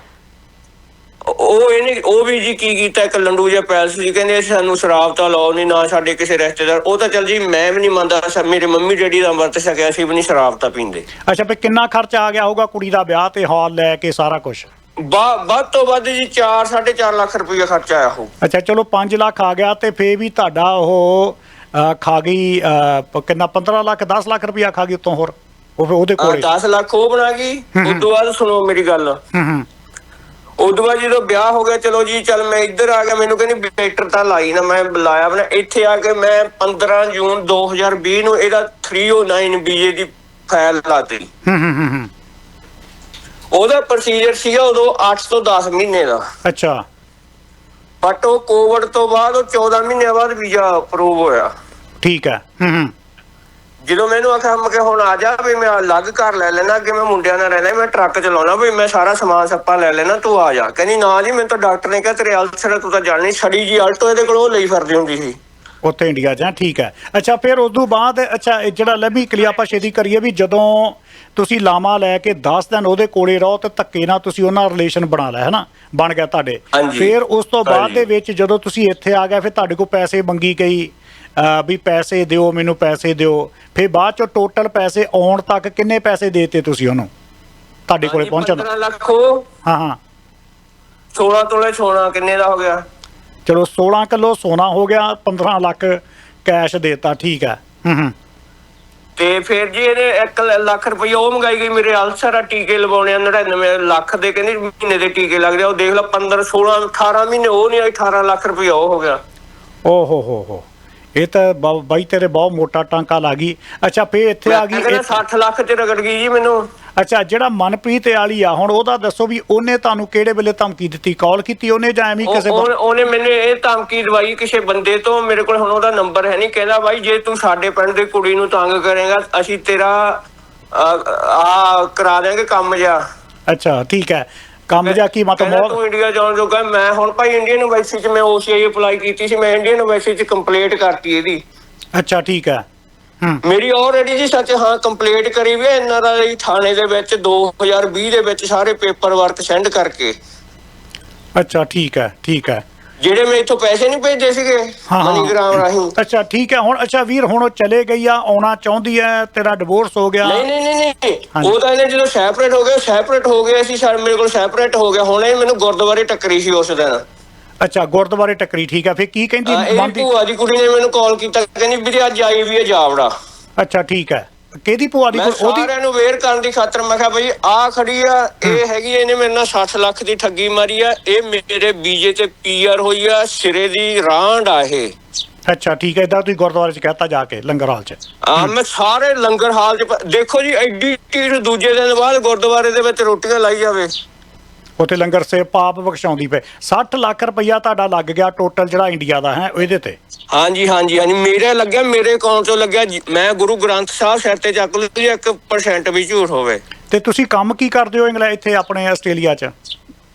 S2: ਉਹ ਇਹਨੇ ਉਹ ਵੀ ਜੀ ਕੀ ਕੀਤਾ ਇੱਕ ਲੰਡੂ ਜਿਹਾ ਪੈਲਸ ਜੀ ਕਹਿੰਦੇ ਸਾਨੂੰ ਸ਼ਰਾਬ ਤਾਂ ਲਾਓ ਨਹੀਂ ਨਾ ਸਾਡੇ ਕਿਸੇ ਰਿਸ਼ਤੇਦਾਰ। ਉਹ ਤਾਂ ਚੱਲ ਜੀ ਮੈਂ ਵੀ ਨਹੀਂ ਮੰਨਦਾ ਸ- ਮੇਰੇ ਮੰਮੀ ਡੈਡੀ ਦਾ ਅੰਮ੍ਰਿਤ ਛਕਿਆ ਸੀ ਵੀ ਨਹੀਂ ਸ਼ਰਾਬ ਤਾਂ ਪੀਂਦੇ।
S1: ਅੱਛਾ ਵੀ ਕਿੰਨਾ ਖਰਚਾ ਆ ਗਿਆ ਹੋਊਗਾ ਕੁੜੀ ਦਾ ਵਿਆਹ ਤੇ ਹਾਲ ਲੈ ਕੇ ਸਾਰਾ ਕੁਝ
S2: ਵੱਧ ਤੋਂ ਵੱਧ ਜੀ 4 4.5 ਲੱਖ ਰੁਪਇਆ ਖਰਚਾ ਆਇਆ ਹੋ
S1: ਅੱਛਾ ਚਲੋ 5 ਲੱਖ ਆ ਗਿਆ ਤੇ ਫੇਰ ਵੀ ਤੁਹਾਡਾ ਉਹ ਖਾ ਗਈ ਕਿੰਨਾ 15 ਲੱਖ 10 ਲੱਖ ਰੁਪਇਆ ਖਾ ਗਈ ਉਤੋਂ ਹੋਰ ਉਹ ਫਿਰ ਉਹਦੇ ਕੋਲੇ।
S2: 10 ਲੱਖ ਉਹ ਬਣਾ ਗਈ। ਉਦੋਂ ਬਾਅਦ ਸੁਣੋ ਮੇਰੀ ਗੱਲ।
S1: ਹੂੰ ਹੂੰ।
S2: ਉਦੋਂ ਬਾਅਦ ਜਦੋਂ ਵਿਆਹ ਹੋ ਗਿਆ ਚਲੋ ਜੀ ਚੱਲ ਮੈਂ ਇੱਧਰ ਆ ਗਿਆ ਮੈਨੂੰ ਕਹਿੰਦੀ ਬੇਟਰ ਤਾਂ ਲਾਈ ਨਾ ਮੈਂ ਬੁਲਾਇਆ ਬਣਾ। ਇੱਥੇ ਆ ਕੇ ਮੈਂ 15 ਜੂਨ 2020 ਨੂੰ ਇਹਦਾ 309 ਬੀਏ ਦੀ ਫਾਈਲ ਲਾਤੀ
S1: ਹੂੰ ਹੂੰ ਹੂੰ ਹੂੰ।
S2: ਉਹਦਾ ਪ੍ਰੋਸੀਜਰ ਸੀਗਾ ਉਦੋਂ 8 ਤੋਂ 10 ਮਹੀਨੇ ਦਾ।
S1: ਅੱਛਾ।
S2: ਬਟ ਉਹ ਕੋਵਿਡ ਤੋਂ ਬਾਅਦ ਉਹ 14 ਮਹੀਨਿਆਂ ਬਾਅਦ ਵੀਜ਼ਾ ਅਪਰੂਵ ਹੋਇਆ।
S1: ਠੀਕ ਹੈ ਹੂੰ ਹੂੰ।
S2: ਜਦੋਂ ਮੈਨੂੰ ਆਖਿਆ ਮੈਂ ਕਿ ਹੁਣ ਆ ਜਾ ਵੀ ਮੈਂ ਅਲੱਗ ਘਰ ਲੈ ਲੈਣਾ ਅੱਗੇ ਮੈਂ ਮੁੰਡਿਆਂ ਨਾਲ ਰਹਿਣਾ ਮੈਂ ਟਰੱਕ ਚਲਾਉਣਾ ਵੀ ਮੈਂ ਸਾਰਾ ਸਮਾਨ ਸੱਪਾ ਲੈ ਲੈਣਾ ਤੂੰ ਆ ਜਾ। ਕਹਿੰਦੀ ਨਾ ਜੀ ਮੈਨੂੰ ਤਾਂ ਡਾਕਟਰ ਨੇ ਕਿਹਾ ਤੇਰੇ ਅਲਸਰ ਤੂੰ ਤਾਂ ਜਾਣੀ ਛੜੀ ਜੀ ਅਲਟੋ ਇਹਦੇ ਕੋਲ ਉਹ ਲਈ ਫਿਰਦੀ ਹੁੰਦੀ ਸੀ।
S1: ਉੱਥੇ ਇੰਡੀਆ ਜਾਂ ਠੀਕ ਹੈ। ਅੱਛਾ ਫਿਰ ਉਸ ਤੋਂ ਬਾਅਦ ਅੱਛਾ ਇਹ ਜਿਹੜਾ ਲੰਮੀ ਕਲੀ ਆਪਾਂ ਛੇਤੀ ਕਰੀਏ ਵੀ ਜਦੋਂ ਤੁਸੀਂ ਲਾਮਾ ਲੈ ਕੇ 10 ਦਿਨ ਉਹਦੇ ਕੋਲੇ ਰਹੋ ਤੇ ਧੱਕੇ ਨਾਲ ਤੁਸੀਂ ਉਹਨਾਂ ਰਿਲੇਸ਼ਨ ਬਣਾ ਲਿਆ ਹੈ ਨਾ? ਬਣ ਗਿਆ ਤੁਹਾਡੇ। ਫਿਰ ਉਸ ਤੋਂ ਬਾਅਦ। ਦੇ ਵਿੱਚ ਜਦੋਂ ਤੁਸੀਂ ਇੱਥੇ ਆ ਗਏ ਫਿਰ ਤੁਹਾਡੇ ਕੋਲ ਪੈਸੇ ਮੰਗੀ ਗਈ ਵੀ ਪੈਸੇ ਦਿਓ ਮੈਨੂੰ ਪੈਸੇ ਦਿਓ। ਫਿਰ ਬਾਅਦ ਚੋਂ ਟੋਟਲ ਪੈਸੇ ਆਉਣ ਤੱਕ ਕਿੰਨੇ ਪੈਸੇ ਦੇਤੇ ਤੁਸੀਂ ਉਹਨੂੰ? ਤੁਹਾਡੇ ਕੋਲੇ ਪਹੁੰਚਣ
S2: 15 ਲੱਖ ਉਹ।
S1: ਹਾਂ ਹਾਂ।
S2: 16 ਤੋਲੇ ਸੋਨਾ ਕਿੰਨੇ ਦਾ ਹੋ ਗਿਆ?
S1: ਚਲੋ 16 ਕਿਲੋ ਸੋਨਾ ਹੋ ਗਿਆ 15 ਲੱਖ ਕੈਸ਼ ਦੇਤਾ ਠੀਕ ਹੈ। ਹੂੰ ਹੂੰ।
S2: ਤੇ ਫਿਰ ਜੀ ਇਹਨੇ 1 ਲੱਖ ਰੁਪਏ ਉਹ ਮੰਗਾਈ ਗਈ ਮੇਰੇ ਅਲਸਰ ਆ ਟੀਕੇ ਲਵਾਉਣੇ ਆ 99 ਲੱਖ ਦੇ ਕਹਿੰਦੀ ਮਹੀਨੇ ਦੇ ਟੀਕੇ ਲੱਗਦੇ ਆ ਉਹ ਦੇਖ ਲਓ 15 16 18 ਮਹੀਨੇ ਉਹ ਨਹੀਂ ਆਈ 18 ਲੱਖ ਰੁਪਏ ਉਹ ਹੋ ਗਿਆ।
S1: ਓ ਹੋ ਹੋ ਹੋ। ਇਹ ਤਾਂ ਬ- ਬਾਈ ਤੇਰੇ ਬਹੁਤ ਮੋਟਾ ਟਾਂਕਾ ਲੱਗ ਗਈ। ਅੱਛਾ ਫੇਰ ਇੱਥੇ ਆ ਗਈ ਇੱਥੇ-
S2: 60 ਲੱਖ ਤੇ ਰਗੜ ਗਈ ਜੀ ਮੈਨੂੰ।
S1: ਅੱਛਾ ਜਿਹੜਾ ਮਨਪ੍ਰੀਤ ਵਾਲੀ ਆ ਹੁਣ ਉਹਦਾ ਦੱਸੋ ਵੀ ਉਹਨੇ ਤੁਹਾਨੂੰ ਕਿਹੜੇ ਵੇਲੇ ਧਮਕੀ ਦਿੱਤੀ? ਕਾਲ ਕੀਤੀ ਉਹਨੇ ਜਾਂ ਐਵੇਂ ਹੀ ਕਿਸੇ
S2: ਉਹ-
S1: ਬੰ-
S2: ਉਹਨੇ ਮੈਨੂੰ ਇਹ ਧਮਕੀ ਦਵਾਈ ਕਿਸੇ ਬੰਦੇ ਤੋਂ ਮੇਰੇ ਕੋਲ ਹੁਣ ਉਹਦਾ ਨੰਬਰ ਹੈ ਨਹੀਂ। ਕਹਿੰਦਾ ਬਾਈ ਜੇ ਤੂੰ ਸਾਡੇ ਪਿੰਡ ਦੀ ਕੁੜੀ ਨੂੰ ਤੰਗ ਕਰੇਗਾ ਅਸੀਂ ਤੇਰਾ ਆ ਕਰਾ ਦੇਾਂਗੇ ਕੰਮ ਜਾ
S1: ਅੱਛਾ ਠੀਕ ਹੈ। ਕੰਮ ਜਾਂ ਕੀ ਮਤਲਬ
S2: ਕਹਿੰਦਾ ਤੂੰ ਇੰਡੀਆ ਜਾਣ ਜੋਗਾ ਮੈਂ ਹੁਣ ਭਾਈ ਇੰਡੀਅਨ ਯੂਨੀਵਰਸਿਟੀ ਚ ਮੈਂ OCI ਅਪਲਾਈ ਕੀਤੀ ਸੀ ਮੈਂ ਇੰਡੀਅਨ ਯੂਨੀਵਰਸਿਟੀ ਚ ਕੰਪਲੀਟ ਕਰਤੀ ਇਹਦੀ।
S1: ਅੱਛਾ ਠੀਕ ਹੈ। ਹੂੰ।
S2: ਮੇਰੀ ਆਲਰੇਡੀ ਜੀ ਸੱਚ ਹਾਂ ਕੰਪਲੀਟ ਕਰੀ ਵੀ ਐਨਆਰਆਈ ਥਾਣੇ ਦੇ ਵਿੱਚ 2020 ਦੇ ਵਿੱਚ ਸਾਰੇ ਪੇਪਰ ਵਰਕ ਸੈਂਡ ਕਰਕੇ।
S1: ਅੱਛਾ ਠੀਕ ਹੈ ਠੀਕ ਹੈ।
S2: ਜਿਹੜੇ ਮੈਂ ਇੱਥੋਂ ਪੈਸੇ ਨਹੀਂ ਭੇਜੇ ਸੀਗੇ ਮਨੀਗ੍ਰਾਮ ਰਾਹੀਂ।
S1: ਅੱਛਾ ਠੀਕ ਹੈ ਹੁਣ ਅੱਛਾ ਵੀਰ ਹੁਣ ਉਹ ਚਲੇ ਗਈ ਆ ਆਉਣਾ ਚਾਹੁੰਦੀ ਹੈ ਤੇਰਾ ਡਿਵੋਰਸ ਹੋ ਗਿਆ।
S2: ਨਹੀਂ ਨਹੀਂ ਨਹੀਂ ਨਹੀਂ। ਉਹ ਤਾਂ ਇਹਨੇ ਜਦੋਂ ਸੈਪਰੇਟ ਹੋ ਗਏ ਸੈਪਰੇਟ ਹੋ ਗਏ ਸੀ ਸਰ ਮੇਰੇ ਕੋਲ ਸੈਪਰੇਟ ਹੋ ਗਿਆ। ਹੁਣ ਇਹ ਮੈਨੂੰ ਗੁਰਦੁਆਰੇ ਟੱਕਰੀ ਸੀ ਉਸ ਦਿਨ।
S1: ਅੱਛਾ ਗੁਰਦੁਆਰੇ ਟੱਕਰੀ ਠੀਕ ਹੈ। ਫੇਰ ਕੀ ਕਹਿੰਦੀ
S2: ਆ,
S1: ਮੰਨਦੀ?
S2: ਭੂਆ ਦੀ ਕੁੜੀ ਨੇ ਮੈਨੂੰ ਕਾਲ ਕੀਤਾ ਕਹਿੰਦੀ ਵੀਰੇ ਅੱਜ ਆਈ ਵੀ ਹੈ ਜਾਵੜਾ।
S1: ਅੱਛਾ ਠੀਕ ਹੈ। ਕਿਹਦੀ ਭੂਆ ਦੀ
S2: ਮੈਂ
S1: ਉਹਦੀ?
S2: ਸਾਰਿਆਂ ਨੂੰ ਵੇਅਰ ਕਰਨ ਦੀ ਖਾਤਰ ਮੈਂ ਕਿਹਾ ਬਈ ਆ ਖੜੀ ਆ ਇਹ ਹੈਗੀ ਆ, ਇਹਨੇ ਮੇਰੇ ਨਾਲ 60 ਲੱਖ ਦੀ ਠੱਗੀ ਮਾਰੀ ਆ ਇਹ ਮੇਰੇ ਬੀਜੇ ਤੇ ਪੀਆਰ ਹੋਈ ਆ ਸਿਰੇ ਦੀ ਰਾਂਡ ਆ ਇਹ।
S1: ਅੱਛਾ ਠੀਕ ਹੈ ਇਦਾਂ ਤੁਸੀਂ ਗੁਰਦੁਆਰੇ ਚ ਕਹਤਾ ਜਾ ਕੇ ਲੰਗਰ ਹਾਲ ਚ।
S2: ਆ ਮੈਂ ਸਾਰੇ ਲੰਗਰ ਹਾਲ ਚ ਪ- ਦੇਖੋ ਜੀ ਐਡੀ ਢੀਠ ਦੂਜੇ ਦਿਨ ਬਾਅਦ ਗੁਰਦੁਆਰੇ ਦੇ ਵਿੱਚ ਰੋਟੀਆਂ ਲਾਈ ਜਾਵੇ।
S1: ਉੱਥੇ ਲੰਗਰ ਸੇ ਪਾਪ ਬਖਸ਼ਾਉਂਦੀ ਪਏ। 60 ਲੱਖ ਰੁਪਈਆ ਤੁਹਾਡਾ ਲੱਗ ਗਿਆ ਟੋਟਲ ਜਿਹੜਾ ਇੰਡੀਆ ਦਾ ਹੈ ਇਹਦੇ ਤੇ।
S2: ਹਾਂਜੀ ਹਾਂਜੀ ਹਾਂਜੀ ਮੇਰੇ ਲੱਗਿਆ ਮੇਰੇ ਅਕਾਊਂਟ ਤੋਂ ਲੱਗਿਆ ਜੀ- ਮੈਂ ਗੁਰੂ ਗ੍ਰੰਥ ਸਾਹਿਬ ਸਿਰ ਤੇ ਚੱਕ ਲੂ ਜੀ 1% ਵੀ ਝੂਠ ਹੋਵੇ।
S1: ਤੇ ਤੁਸੀਂ ਕੰਮ ਕੀ ਕਰਦੇ ਹੋ ਇੰਗਲੈਂਡ ਇੱਥੇ ਆਪਣੇ ਆਸਟ੍ਰੇਲੀਆ ਚ?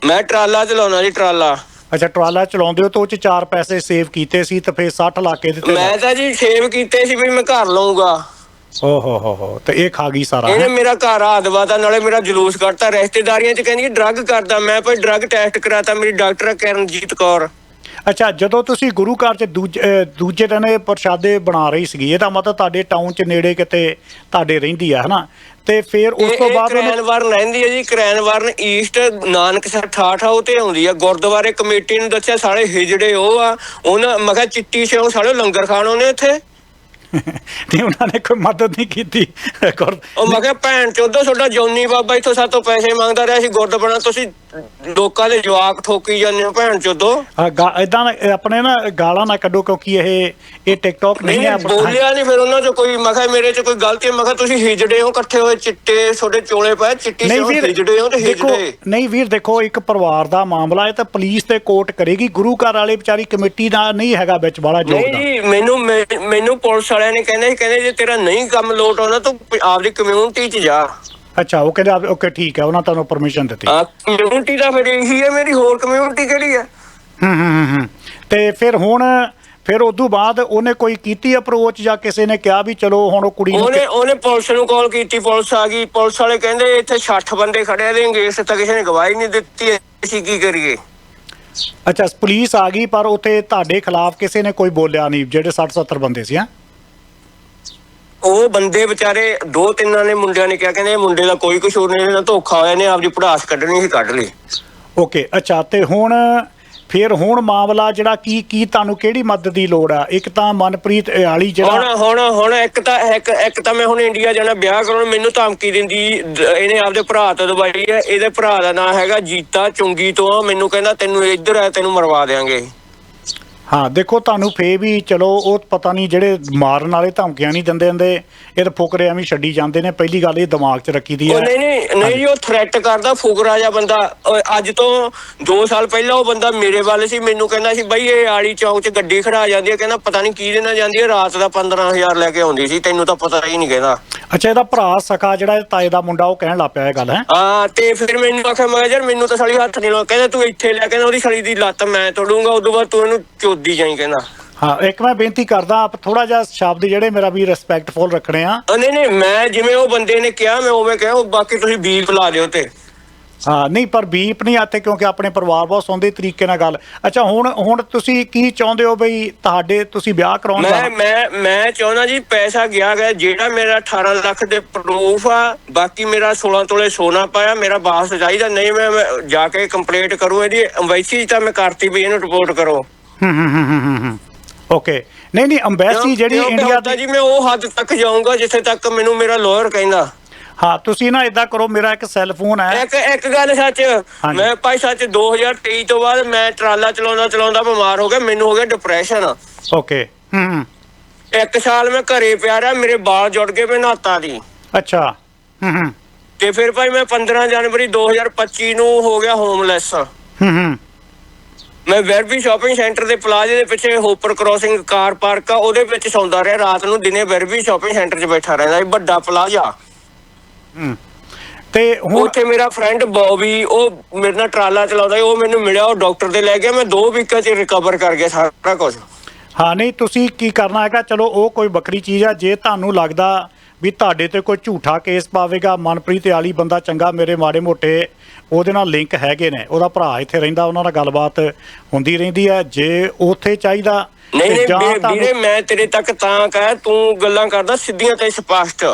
S2: ਮੈਂ ਟਰਾਲਾ ਚਲਾਉਣਾ ਜੀ ਟਰਾਲਾ।
S1: ਅੱਛਾ ਟਰਾਲਾ ਚਲਾਉਂਦੇ ਹੋ ਤਾਂ ਉਹ ਚ ਚਾਰ ਪੈਸੇ ਸੇਵ ਕੀਤੇ ਸੀ ਤੇ ਫੇਰ 60 ਲੱਖ ਇਹਦੇ ਤੇ
S2: ਮੈਂ ਤਾਂ ਜੀ ਸੇਵ ਕੀਤੇ ਸੀ ਵੀ ਮੈਂ ਘਰ ਲਵਾਂਗਾ
S1: ਓ ਹੋ ਹੋ ਹੋ ਤੇ ਇਹ ਖਾ ਗਈ ਸਾਰਾ
S2: ਇਹਨੇ? ਮੇਰਾ ਘਰ ਆਦਵਾਤਾ ਨਾਲੇ ਮੇਰਾ ਜਲੂਸ ਕੱਢਤਾ ਰਿਸ਼ਤੇਦਾਰੀਆਂ ਚ ਕਹਿੰਦੀ ਡਰੱਗ ਕਰਦਾ ਮੈਂ ਭਾਈ ਡਰੱਗ ਟੈਸਟ ਕਰਾਤਾ ਮੇਰੀ ਡਾਕਟਰ ਕਰਨਜੀਤ ਕੌਰ।
S1: ਅੱਛਾ ਜਦੋਂ ਤੁਸੀਂ ਗੁਰੂ ਘਰ ਚ ਦੂਜੇ ਦੂਜੇ ਦਿਨ ਇਹ ਪ੍ਰਸ਼ਾਦੇ ਬਣਾ ਰਹੀ ਸੀਗੀ ਇਹਦਾ ਮਤਲਬ ਤੁਹਾਡੇ ਟਾਊਨ ਚ ਨੇੜੇ ਕਿਤੇ ਤੁਹਾਡੇ ਰਹਿੰਦੀ ਆ ਹਨਾ? ਤੇ ਫਿਰ ਉਸ ਤੋਂ ਬਾਅਦ
S2: ਕਰੈਨਵਰਨ ਰਹਿੰਦੀ ਹੈ ਜੀ ਕਰੈਨਵਰਨ ਈਸਟ ਨਾਨਕ ਸਰ ਠਾਠਾ ਉਹ ਤੇ ਆਉਂਦੀ ਆ। ਗੁਰਦੁਆਰੇ ਕਮੇਟੀ ਨੂੰ ਦੱਸਿਆ ਸਾਰੇ ਹਿਜੜੇ ਉਹ ਆ ਉਹਨਾਂ ਮੈਂ ਕਿਹਾ ਚਿੱਟੀ ਸਿਓ ਸਾਰੇ ਲੰਗਰ ਖਾਣ ਉਹਨੇ ਇੱਥੇ?
S1: ਤੇ ਉਹਨਾਂ ਨੇ ਕੋਈ ਮਦਦ ਨਹੀਂ ਕੀਤੀ।
S2: ਉਹ ਮੈਂ ਕਿਹਾ ਭੈਣ ਚੋਦੋ ਤੁਹਾਡਾ ਜੌਨੀ ਬਾਬਾ ਇੱਥੋਂ ਸਾਤੋਂ ਪੈਸੇ ਮੰਗਦਾ ਰਿਹਾ ਸੀ ਗੁਰਦ ਬਣਾ ਤੁਸੀਂ ਲੋਕਾਂ ਦੇ ਜਵਾਕ ਠੋਕੀ ਜਾਂਦੇ ਹੋ ਭੈਣ ਚੋਦੋ।
S1: ਇਹ ਆਪਣੇ ਨਾ ਗਾਲਾਂ ਨਾ ਕੱਢੋ ਕਿਉਂਕਿ ਇਹ ਇਹ ਟਿਕਟੌਕ
S2: ਨਹੀਂ
S1: ਨਹੀਂ ਹੈ
S2: ਨਹੀਂ, ਬੋਲਿਆ ਨਹੀਂ ਫਿਰ ਉਹਨਾਂ ਚੋਂ ਕੋਈ ਮੈਂ ਕਿਹਾ ਮੇਰੇ ਚ ਕੋਈ ਗਲਤੀ। ਮੈਂ ਕਿਹਾ ਤੁਸੀਂ ਹਿਜੜੇ ਹੋ ਇਕੱਠੇ ਹੋਏ ਚਿੱਟੇ ਤੁਹਾਡੇ ਚੋਲੇ ਪਏ ਚਿੱਟੀ
S1: ਨਹੀਂ ਵੀਰ
S2: ਹਿਜੜੇ ਹੋ ਤੇ ਹਿਜੜੇ।
S1: ਨਹੀਂ ਵੀਰ ਦੇਖੋ ਇੱਕ ਪਰਿਵਾਰ ਦਾ ਮਾਮਲਾ ਹੈ ਤਾਂ ਪੁਲਿਸ ਤੇ ਕੋਰਟ ਕਰੇਗੀ। ਗੁਰੂ ਘਰ ਵਾਲੇ ਵਿਚਾਰੀ ਕਮੇਟੀ ਦਾ ਨਹੀਂ ਹੈਗਾ ਵਿੱਚ ਬੜਾ
S2: ਨਹੀਂ
S1: ਯੋਗਦਾਨ।
S2: ਜੀ ਮੈਨੂੰ ਮੈਨੂੰ ਪੁਲਿਸ ਵਾਲਿਆਂ ਨੇ ਕਹਿੰਦੇ ਕਹਿੰਦੇ ਜੇ ਤੇਰਾ ਨਹੀਂ ਕੰਮ ਲੋਟ ਆਉਂਦਾ ਤੂੰ ਆਪਦੀ ਕਮਿਊਨਿਟੀ 'ਚ ਜਾ।
S1: ਅੱਛਾ ਉਹ ਕਹਿੰਦੇ ਓਕੇ ਠੀਕ ਹੈ ਉਹਨਾਂ ਤੁਹਾਨੂੰ ਪਰਮਿਸ਼ਨ ਦਿੱਤੀ।
S2: ਆ ਕਮਿਊਨਿਟੀ ਦਾ ਫਿਰ ਇਹੀ ਹੈ ਮੇਰੀ ਹੋਰ ਕਮਿਊਨਿਟੀ ਕਿਹੜੀ ਹੈ?
S1: ਹੂੰ ਹੂੰ ਹੂੰ, ਹੂੰ। ਤੇ ਫਿਰ ਹੁਣ ਫਿਰ ਉਦੋਂ ਬਾਅਦ ਉਹਨੇ ਕੋਈ ਕੀਤੀ ਅਪਰੋਚ ਜਾਂ ਕਿਸੇ ਨੇ ਕਿਹਾ ਵੀ ਚਲੋ ਹੁਣ ਉਹ ਕੁੜੀ ਨੂੰ
S2: ਉਹਨੇ ਉਹਨੇ ਪੁਲਿਸ ਨੂੰ ਕਾਲ ਕੀਤੀ ਪੁਲਿਸ ਆ ਗਈ। ਪੁਲਿਸ ਵਾਲੇ ਕਹਿੰਦੇ ਇੱਥੇ 60 ਬੰਦੇ ਖੜੇ ਆ ਦੇ ਅੰਗੇਸ ਤਾਂ ਕਿਸੇ ਨੇ ਗਵਾਹੀ ਨਹੀਂ ਦਿੱਤੀ ਅਸੀਂ ਕੀ ਕਰੀਏ?
S1: ਅੱਛਾ ਪੁਲਿਸ ਆ ਗਈ ਪਰ ਉੱਥੇ ਤੁਹਾਡੇ ਖਿਲਾਫ ਕਿਸੇ ਨੇ ਕੋਈ ਬੋਲਿਆ ਨਹੀਂ ਜਿਹੜੇ 60 70 ਬੰਦੇ ਸੀ ਹਾਂ?
S2: ਉਹ ਬੰਦੇ ਵਿਚਾਰੇ ਦੋ ਤਿੰਨਾਂ ਨੇ ਮੁੰਡਿਆਂ ਨੇ ਕਿਹਾ ਕਹਿੰਦੇ ਇਹ ਮੁੰਡੇ ਦਾ ਕੋਈ ਕਸੂਰ ਨਹੀਂ ਇਹਨਾਂ ਦਾ ਧੋਖਾ ਹੋਇਆ ਨੇ ਆਪਦੀ ਪੜਾਸ ਕੱਢਣੀ ਸੀ ਕੱਢ ਲਈ
S1: ਓਕੇ ਅੱਛਾ ਤੇ ਹੁਣ ਫਿਰ ਹੁਣ ਮਾਮਲਾ ਜਿਹੜਾ ਕੀ ਕੀ ਤੁਹਾਨੂੰ ਕਿਹੜੀ ਮਦਦ ਦੀ ਲੋੜ ਆ ਇੱਕ ਤਾਂ ਮਨਪ੍ਰੀਤ ਵਾਲੀ
S2: ਹੁਣ
S1: ਜਿਹੜਾ
S2: ਹੁਣ ਹੁਣ ਇੱਕ ਤਾਂ ਇੱਕ ਇੱਕ ਤਾਂ ਮੈਂ ਹੁਣ ਇੰਡੀਆ ਜਾਣਾ ਵਿਆਹ ਕਰਾਉਣ ਮੈਨੂੰ ਧਮਕੀ ਦਿੰਦੀ ਦ- ਇਹਨੇ ਆਪਦੇ ਭਰਾ ਤੋਂ ਦਵਾਈ ਹੈ ਇਹਦੇ ਭਰਾ ਦਾ ਨਾਮ ਹੈਗਾ ਜੀਤਾ ਚੁੰਗੀ ਤੋਂ। ਮੈਨੂੰ ਕਹਿੰਦਾ ਤੈਨੂੰ ਇੱਧਰ ਆ ਤੈਨੂੰ ਮਰਵਾ ਦੇਾਂਗੇ
S1: ਹਾਂ ਦੇਖੋ ਤੁਹਾਨੂੰ ਫੇ ਵੀ ਚਲੋ ਉਹ ਪਤਾ ਨਹੀਂ ਜਿਹੜੇ ਮਾਰਨ ਵਾਲੇ ਧਮਕੀਆਂ ਨਹੀਂ ਦਿੰਦੇ ਹੁੰਦੇ ਇਹ ਤਾਂ ਫੁਕਰੇ ਐਵੇਂ ਛੱਡੀ ਜਾਂਦੇ ਨੇ ਪਹਿਲੀ ਗੱਲ ਇਹ ਦਿਮਾਗ 'ਚ ਰੱਖੀ ਦੀ ਹੈ।
S2: ਨਹੀਂ ਨਹੀਂ ਨਹੀਂ ਉਹ ਥ੍ਰੈਟ ਕਰਦਾ ਫੁਕਰਾ ਜਿਹਾ ਬੰਦਾ। ਅੱਜ ਤੋਂ 2 ਸਾਲ ਪਹਿਲਾਂ ਉਹ ਬੰਦਾ ਮੇਰੇ ਵੱਲ ਸੀ ਮੈਨੂੰ ਕਹਿੰਦਾ ਸੀ ਬਈ ਇਹ ਆਲੀ ਚੌਕ 'ਚ ਗੱਡੀ ਖੜਾ ਜਾਂਦੀ ਹੈ ਕਹਿੰਦਾ ਪਤਾ ਨਹੀਂ ਕੀ ਦੇ ਨਾਲ ਜਾਂਦੀ ਹੈ ਰਾਤ ਦਾ 15000 ਲੈ ਕੇ ਆਉਂਦੀ ਸੀ ਤੈਨੂੰ ਤਾਂ ਪਤਾ ਹੀ ਨਹੀਂ ਕਹਿੰਦਾ।
S1: ਅੱਛਾ ਇਹਦਾ ਭਰਾ ਸਕਾ ਜਿਹੜਾ ਇਹ ਤਾਏ ਦਾ ਮੁੰਡਾ ਉਹ ਕਹਿਣ ਲੱਗ ਪਿਆ ਇਹ ਗੱਲ ਹੈ?
S2: ਹਾਂ ਤੇ ਫਿਰ ਮੈਨੂੰ ਆਖਿਆ ਮੈਂ ਯਾਰ ਮੈਨੂੰ ਤਾਂ ਸਾਲੀ ਹੱਥ ਨਹੀਂ ਲਾ ਕਹਿੰਦਾ ਤੂੰ ਇੱਥੇ ਲੈ ਕਹਿੰਦਾ ਉਹਦੀ ਸਾਲੀ ਦੀ ਲੱਤ ਮੈਂ ਤੋੜੂੰਗਾ ਉਦੋਂ ਬਾਅਦ ਤੂੰ ਇਹਨੂੰ ਚੋਦੀ ਜਾਈ ਕਹਿੰਦਾ।
S1: ਹਾਂ ਇੱਕ ਮੈਂ ਬੇਨਤੀ ਕਰਦਾ ਆਪ ਥੋੜਾ ਜਿਹਾ ਸ਼ਬਦ ਜਿਹੜੇ ਮੇਰਾ ਵੀ ਰਿਸਪੈਕਟਫੁਲ ਰੱਖਣੇ ਆ।
S2: ਅ, ਨਹੀਂ ਨਹੀਂ ਮੈਂ ਜਿਵੇਂ ਉਹ ਬੰਦੇ ਨੇ ਕਿਹਾ ਮੈਂ ਉਵੇਂ ਕਿਹਾ ਉਹ ਬਾਕੀ ਤੁਸੀਂ ਬੀਪ ਲਾ ਦਿਓ ਤੇ।
S1: ਹਾਂ ਨਹੀਂ ਪਰ ਬੀਪ ਨਹੀਂ ਆਤੇ ਕਿਉਂਕਿ ਆਪਣੇ ਪਰਿਵਾਰ ਬਹੁਤ ਸੌਂਦੇ ਤਰੀਕੇ ਨਾਲ ਗੱਲ। ਅੱਛਾ ਹੁਣ ਹੁਣ ਤੁਸੀਂ ਕੀ ਚਾਹੁੰਦੇ ਹੋ ਬਈ ਤੁਹਾਡੇ ਤੁਸੀਂ ਵਿਆਹ ਕਰਾਉਣ ਦਾ?
S2: ਮੈਂ ਮੈਂ ਚਾਹੁੰਦਾ ਜੀ ਪੈਸਾ ਗਿਆ ਗਿਆ ਜਿਹੜਾ ਮੇਰਾ 18 ਲੱਖ ਦੇ ਪ੍ਰੂਫ ਆ ਬਾਕੀ ਮੇਰਾ 16 ਤੋਲੇ ਸੋਨਾ ਪਾਇਆ ਮੇਰਾ ਵਾਪਸ ਚਾਹੀਦਾ ਨਹੀਂ ਮੈਂ ਮੈਂ ਜਾ ਕੇ ਕੰਪਲੇਂਟ ਕਰੂੰ ਇਹਦੀ ਐਮਬੈਸੀ ਤਾਂ ਮੈਂ ਕਰਤੀ ਵੀ ਇਹਨੂੰ ਰਿਪੋਰਟ ਕਰੋ।
S1: ਓਕੇ ਨਹੀਂ ਨਹੀਂ ਅੰਬੈਸੀ ਜਿਹੜੀ ਇੰਡੀਆ ਦੀ
S2: ਜੀ? ਮੈਂ ਉਹ ਹੱਦ ਤੱਕ ਜਾਊਂਗਾ ਜਿੱਥੇ ਤੱਕ ਮੈਨੂੰ ਮੇਰਾ ਲਾਇਰ ਕਹਿੰਦਾ।
S1: ਹਾਂ ਤੁਸੀਂ ਨਾ ਇਦਾਂ ਕਰੋ ਮੇਰਾ ਇੱਕ ਸੈੱਲ ਫੋਨ ਹੈ।
S2: ਇੱਕ ਇੱਕ ਗੱਲ ਸੱਚ। ਮੈਂ ਭਾਈ ਸੱਚ 2023 ਤੋਂ ਬਾਅਦ ਮੈਂ ਟਰਾਲਾ ਚਲਾਉਂਦਾ ਚਲਾਉਂਦਾ ਬਿਮਾਰ ਹੋ ਗਿਆ ਮੈਨੂੰ ਹੋ ਗਿਆ ਡਿਪਰੈਸ਼ਨ
S1: ਓਕੇ ਹੂੰ
S2: ਇੱਕ ਸਾਲ ਮੈਂ ਘਰੇ ਪਿਆ ਰਿਹਾ ਮੇਰੇ ਵਾਲ ਜੁੜ ਗਏ ਮੈਂ ਨਹਾਤਾ ਦੀ।
S1: ਅੱਛਾ। ਹੂੰ ਹੂੰ।
S2: ਤੇ ਫਿਰ ਭਾਈ ਮੈਂ 15 ਜਨਵਰੀ 2025 ਨੂੰ ਹੋ ਗਿਆ ਹੋਮਲੈਸ
S1: ਹੂੰ ਹੂੰ।
S2: ਮੈਂ ਵੈਰਬੀ ਸ਼ਾਪਿੰਗ ਸੈਂਟਰ ਦੇ ਪਲਾਜ਼ੇ ਦੇ ਪਿੱਛੇ ਹੋਪਰ ਕ੍ਰੋਸਿੰਗ ਕਾਰ ਪਾਰਕ ਆ ਉਹਦੇ ਵਿੱਚ ਸੌਂਦਾ ਰਿਹਾ ਰਾਤ ਨੂੰ ਦਿਨੇ ਵੈਰਬੀ ਸ਼ਾਪਿੰਗ ਸੈਂਟਰ 'ਚ ਬੈਠਾ ਰਹਿੰਦਾ ਸੀ ਵੱਡਾ ਪਲਾਜ਼ਾ।
S1: ਹੂੰ ਤੇ ਹੁਣ
S2: ਉੱਥੇ ਮੇਰਾ ਫਰੈਂਡ ਬੌਬੀ ਉਹ ਮੇਰੇ ਨਾਲ ਟਰਾਲਾ ਚਲਾਉਂਦਾ ਸੀ ਉਹ ਮੈਨੂੰ ਮਿਲਿਆ ਉਹ ਡਾਕਟਰ ਦੇ ਲੈ ਗਿਆ ਮੈਂ ਦੋ ਵੀਕਾਂ 'ਚ ਰਿਕਵਰ ਕਰ ਗਿਆ ਸਾਰਾ ਕੁਝ
S1: ਹਾਂ ਨਹੀਂ ਤੁਸੀਂ ਕੀ ਕਰਨਾ ਹੈਗਾ? ਚਲੋ ਉਹ ਕੋਈ ਵੱਖਰੀ ਚੀਜ਼ ਆ ਜੇ ਤੁਹਾਨੂੰ ਲੱਗਦਾ ਵੀ ਤੁਹਾਡੇ ਤੇ ਕੋਈ ਝੂਠਾ ਕੇਸ ਪਾਵੇਗਾ ਮਨਪ੍ਰੀਤ ਵਾਲੀ ਬੰਦਾ ਚੰਗਾ ਮੇਰੇ ਮਾੜੇ ਮੋਟੇ ਉਹਦੇ ਨਾਲ ਲਿੰਕ ਹੈਗੇ ਨੇ ਉਹਦਾ ਭਰਾ ਇੱਥੇ ਰਹਿੰਦਾ ਉਹਨਾਂ ਨਾਲ ਗੱਲਬਾਤ ਹੁੰਦੀ ਰਹਿੰਦੀ ਹੈ ਜੇ ਉੱਥੇ ਚਾਹੀਦਾ
S2: ਨਹੀਂ ਨਹੀਂ ਵੀਰੇ ਮੈਂ ਤੇਰੇ ਤੱਕ ਤਾਂ ਕਹਿ ਤੂੰ ਗੱਲਾਂ ਕਰਦਾ ਸਿੱਧੀਆਂ ਤੇ ਸਪਸ਼ਟ।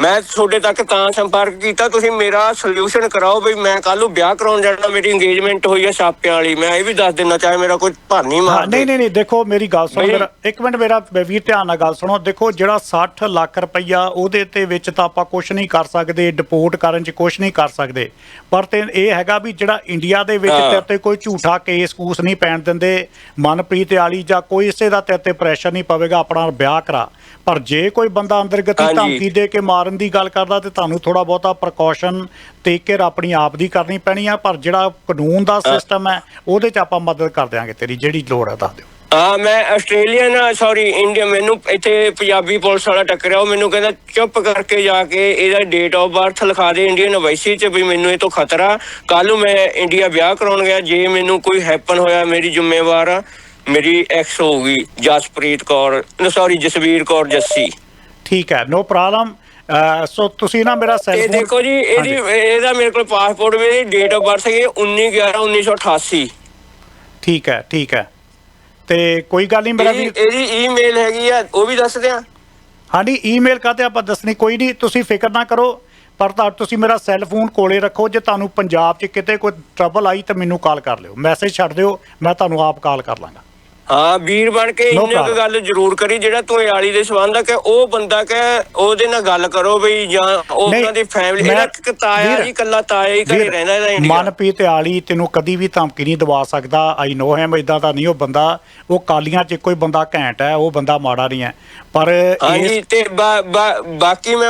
S2: ਮੈਂ ਤੁਹਾਡੇ ਤੱਕ ਤਾਂ ਸੰਪਰਕ ਕੀਤਾ ਤੁਸੀਂ ਮੇਰਾ ਸੋਲੂਸ਼ਨ ਕਰਾਓ ਵੀ ਮੈਂ ਕੱਲ ਨੂੰ ਵਿਆਹ ਕਰਾਉਣ ਜਾਣਾ ਮੇਰੀ ਇੰਗੇਜਮੈਂਟ ਹੋਈ ਹੈ ਛਾਪਿਆਂ ਵਾਲੀ ਮੈਂ ਇਹ ਵੀ ਦੱਸ ਦੇਣਾ ਚਾਹੇ ਮੇਰਾ ਕੋਈ ਭਾਨੀ ਮਾਰ
S1: ਨਹੀਂ ਨਹੀਂ ਨਹੀਂ ਦੇਖੋ ਮੇਰੀ ਗੱਲ ਸੁਣੋ ਮੇਰਾ ਇੱਕ ਮਿੰਟ ਮੇਰਾ ਵੀਰ ਧਿਆਨ ਨਾਲ ਗੱਲ ਸੁਣੋ ਦੇਖੋ ਜਿਹੜਾ 60 ਲੱਖ ਰੁਪਈਆ ਉਹਦੇ ਤੇ ਵਿੱਚ ਤਾਂ ਆਪਾਂ ਕੁਝ ਨਹੀਂ ਕਰ ਸਕਦੇ ਡਿਪੋਰਟ ਕਰਨ 'ਚ ਕੁਝ ਨਹੀਂ ਕਰ ਸਕਦੇ। ਪਰ ਤੇ ਇਹ ਹੈਗਾ ਵੀ ਜਿਹੜਾ ਇੰਡੀਆ ਦੇ ਵਿੱਚ ਤੇ ਕੋਈ ਝੂਠਾ ਕੇਸ ਕੂਸ ਨਹੀਂ ਪੈਣ ਦਿੰਦੇ ਮਨਪ੍ਰੀਤ ਵਾਲੀ ਜਾਂ ਕੋਈ ਇਸੇ ਦਾ ਤੇ ਪ੍ਰੈਸ਼ਰ ਨਹੀਂ ਪਵੇਗਾ ਆਪਣਾ ਵਿਆਹ ਕਰਾ। ਪਰ ਜੇ ਕੋਈ ਬੰਦਾ ਅੰਦਰਗਤੀ
S2: ਹਾਂਜੀ।
S1: ਧਮਕੀ ਦੇ ਕੇ ਮਾਰਨ ਦੀ ਗੱਲ ਕਰਦਾ ਤੇ ਤੁਹਾਨੂੰ ਥੋੜਾ ਬਹੁਤਾ ਪ੍ਰੀਕਾਸ਼ਨ ਟੇਕ ਕੇਅਰ ਆਪਣੀ ਆਪ ਦੀ ਕਰਨੀ ਪੈਣੀ ਆ ਪਰ ਜਿਹੜਾ ਕਾਨੂੰਨ ਦਾ ਸਿਸਟਮ ਹੈ ਉਹਦੇ 'ਚ ਆਪਾਂ ਮਦਦ ਕਰ ਦਿਆਂਗੇ ਤੇਰੀ ਜਿਹੜੀ ਲੋੜ ਹੈ ਦੱਸ ਦਿਓ।
S2: ਹਾਂ ਮੈਂ ਆਸਟ੍ਰੇਲੀਅਨ ਸੌਰੀ ਇੰਡੀਆ ਮੈਨੂੰ ਇੱਥੇ ਪੰਜਾਬੀ ਪੁਲਿਸ ਵਾਲਾ ਟੱਕਰਿਆ ਉਹ ਮੈਨੂੰ ਕਹਿੰਦਾ ਚੁੱਪ ਕਰਕੇ ਜਾ ਕੇ ਇਹਦਾ ਡੇਟ ਆਫ ਬਰਥ ਲਿਖਾ ਦੇ ਇੰਡੀਅਨ ਐਮਬੈਸੀ 'ਚ ਵੀ ਮੈਨੂੰ ਇਹ ਤੋਂ ਖਤਰਾ। ਕੱਲ ਨੂੰ ਮੈਂ ਇੰਡੀਆ ਵਿਆਹ ਕਰਾਉਣ ਗਿਆ ਜੇ ਮੈਨੂੰ ਕੋਈ ਹੈਪਨ ਹੋਇਆ ਮੇਰੀ ਜ਼ਿੰਮੇਵਾਰ ਆ। ਮੇਰੀ ਐਕਸ ਹੋਊਗੀ ਜਸਪ੍ਰੀਤ ਕੌਰ ਸੌਰੀ ਜਸਵੀਰ ਕੌਰ ਜੱਸੀ।
S1: ਠੀਕ ਹੈ ਨੋ ਪ੍ਰੋਬਲਮ ਸੋ ਤੁਸੀਂ ਨਾ ਮੇਰਾ ਸੈੱਲ
S2: ਦੇਖੋ ਜੀ ਇਹਦੀ ਇਹਦਾ ਮੇਰੇ ਕੋਲ ਪਾਸਪੋਰਟ ਵੀ ਹੈ ਡੇਟ ਆਫ ਬਰਥ ਹੈ 19 11 1988
S1: ਠੀਕ ਹੈ ਠੀਕ ਹੈ। ਤੇ ਕੋਈ ਗੱਲ ਨਹੀਂ ਮੇਰਾ ਵੀ
S2: ਇਹਦੀ ਈਮੇਲ ਹੈਗੀ ਆ ਉਹ ਵੀ ਦੱਸ ਦਿਆਂ।
S1: ਹਾਂਜੀ ਈਮੇਲ ਕਾਤੇ ਆਪਾਂ ਦੱਸਣੀ? ਕੋਈ ਨਹੀਂ ਤੁਸੀਂ ਫਿਕਰ ਨਾ ਕਰੋ ਪਰ ਤਾਂ ਤੁਸੀਂ ਮੇਰਾ ਸੈੱਲ ਫੋਨ ਕੋਲੇ ਰੱਖੋ ਜੇ ਤੁਹਾਨੂੰ ਪੰਜਾਬ 'ਚ ਕਿਤੇ ਕੋਈ ਟਰਬਲ ਆਈ ਤਾਂ ਮੈਨੂੰ ਕਾਲ ਕਰ ਲਿਓ। ਮੈਸੇਜ ਛੱਡ ਦਿਓ ਮੈਂ ਤੁਹਾਨੂੰ ਆਪ ਕਾਲ ਕਰ ਲਾਂਗਾ।
S2: ਹਾਂ ਵੀਰ ਬਣ ਕੇ
S1: No
S2: ਇੰਨੀ ਕੁ
S1: problem.
S2: ਗੱਲ ਜ਼ਰੂਰ ਕਰੀ ਜਿਹੜਾ ਤੂੰ ਵਾਲੀ ਦੇ ਸੰਬੰਧ ਆ ਕਿ ਉਹ ਬੰਦਾ ਕਿ ਉਹਦੇ ਨਾਲ ਗੱਲ ਕਰੋ ਬਈ ਜਾਂ ਉਹਨਾਂ ਦੀ ਫੈਮਿਲੀ
S1: ਮੈਂ-
S2: ਇਹਦਾ ਇੱਕ ਤਾਇਆ
S1: ਵੀਰ-
S2: ਜੀ ਕੱਲਾ ਤਾਇਆ ਹੀ ਘਰੇ
S1: ਵੀਰ,
S2: ਰਹਿੰਦਾ ਇਹਦਾ ਇੰਡੀਆ
S1: ਮਨਪ੍ਰੀਤ ਆਲੀ ਤੈਨੂੰ ਕਦੀ ਵੀ ਧਮਕੀ ਨਹੀਂ ਦਵਾ ਸਕਦਾ ਆਈ ਨੋ ਹੈਮ ਇਦਾਂ ਦਾ ਨਹੀਂ ਉਹ ਬੰਦਾ ਉਹ ਕਾਲੀਆਂ 'ਚ ਕੋਈ ਬੰਦਾ ਘੈਂਟ ਹੈ ਉਹ ਬੰਦਾ ਮਾੜਾ ਨਹੀਂ ਹੈ ਪਰ ਇਸ
S2: ਹਾਂਜੀ ਤੇ ਬਾ- ਬਾ- ਬਾਕੀ ਮੈਂ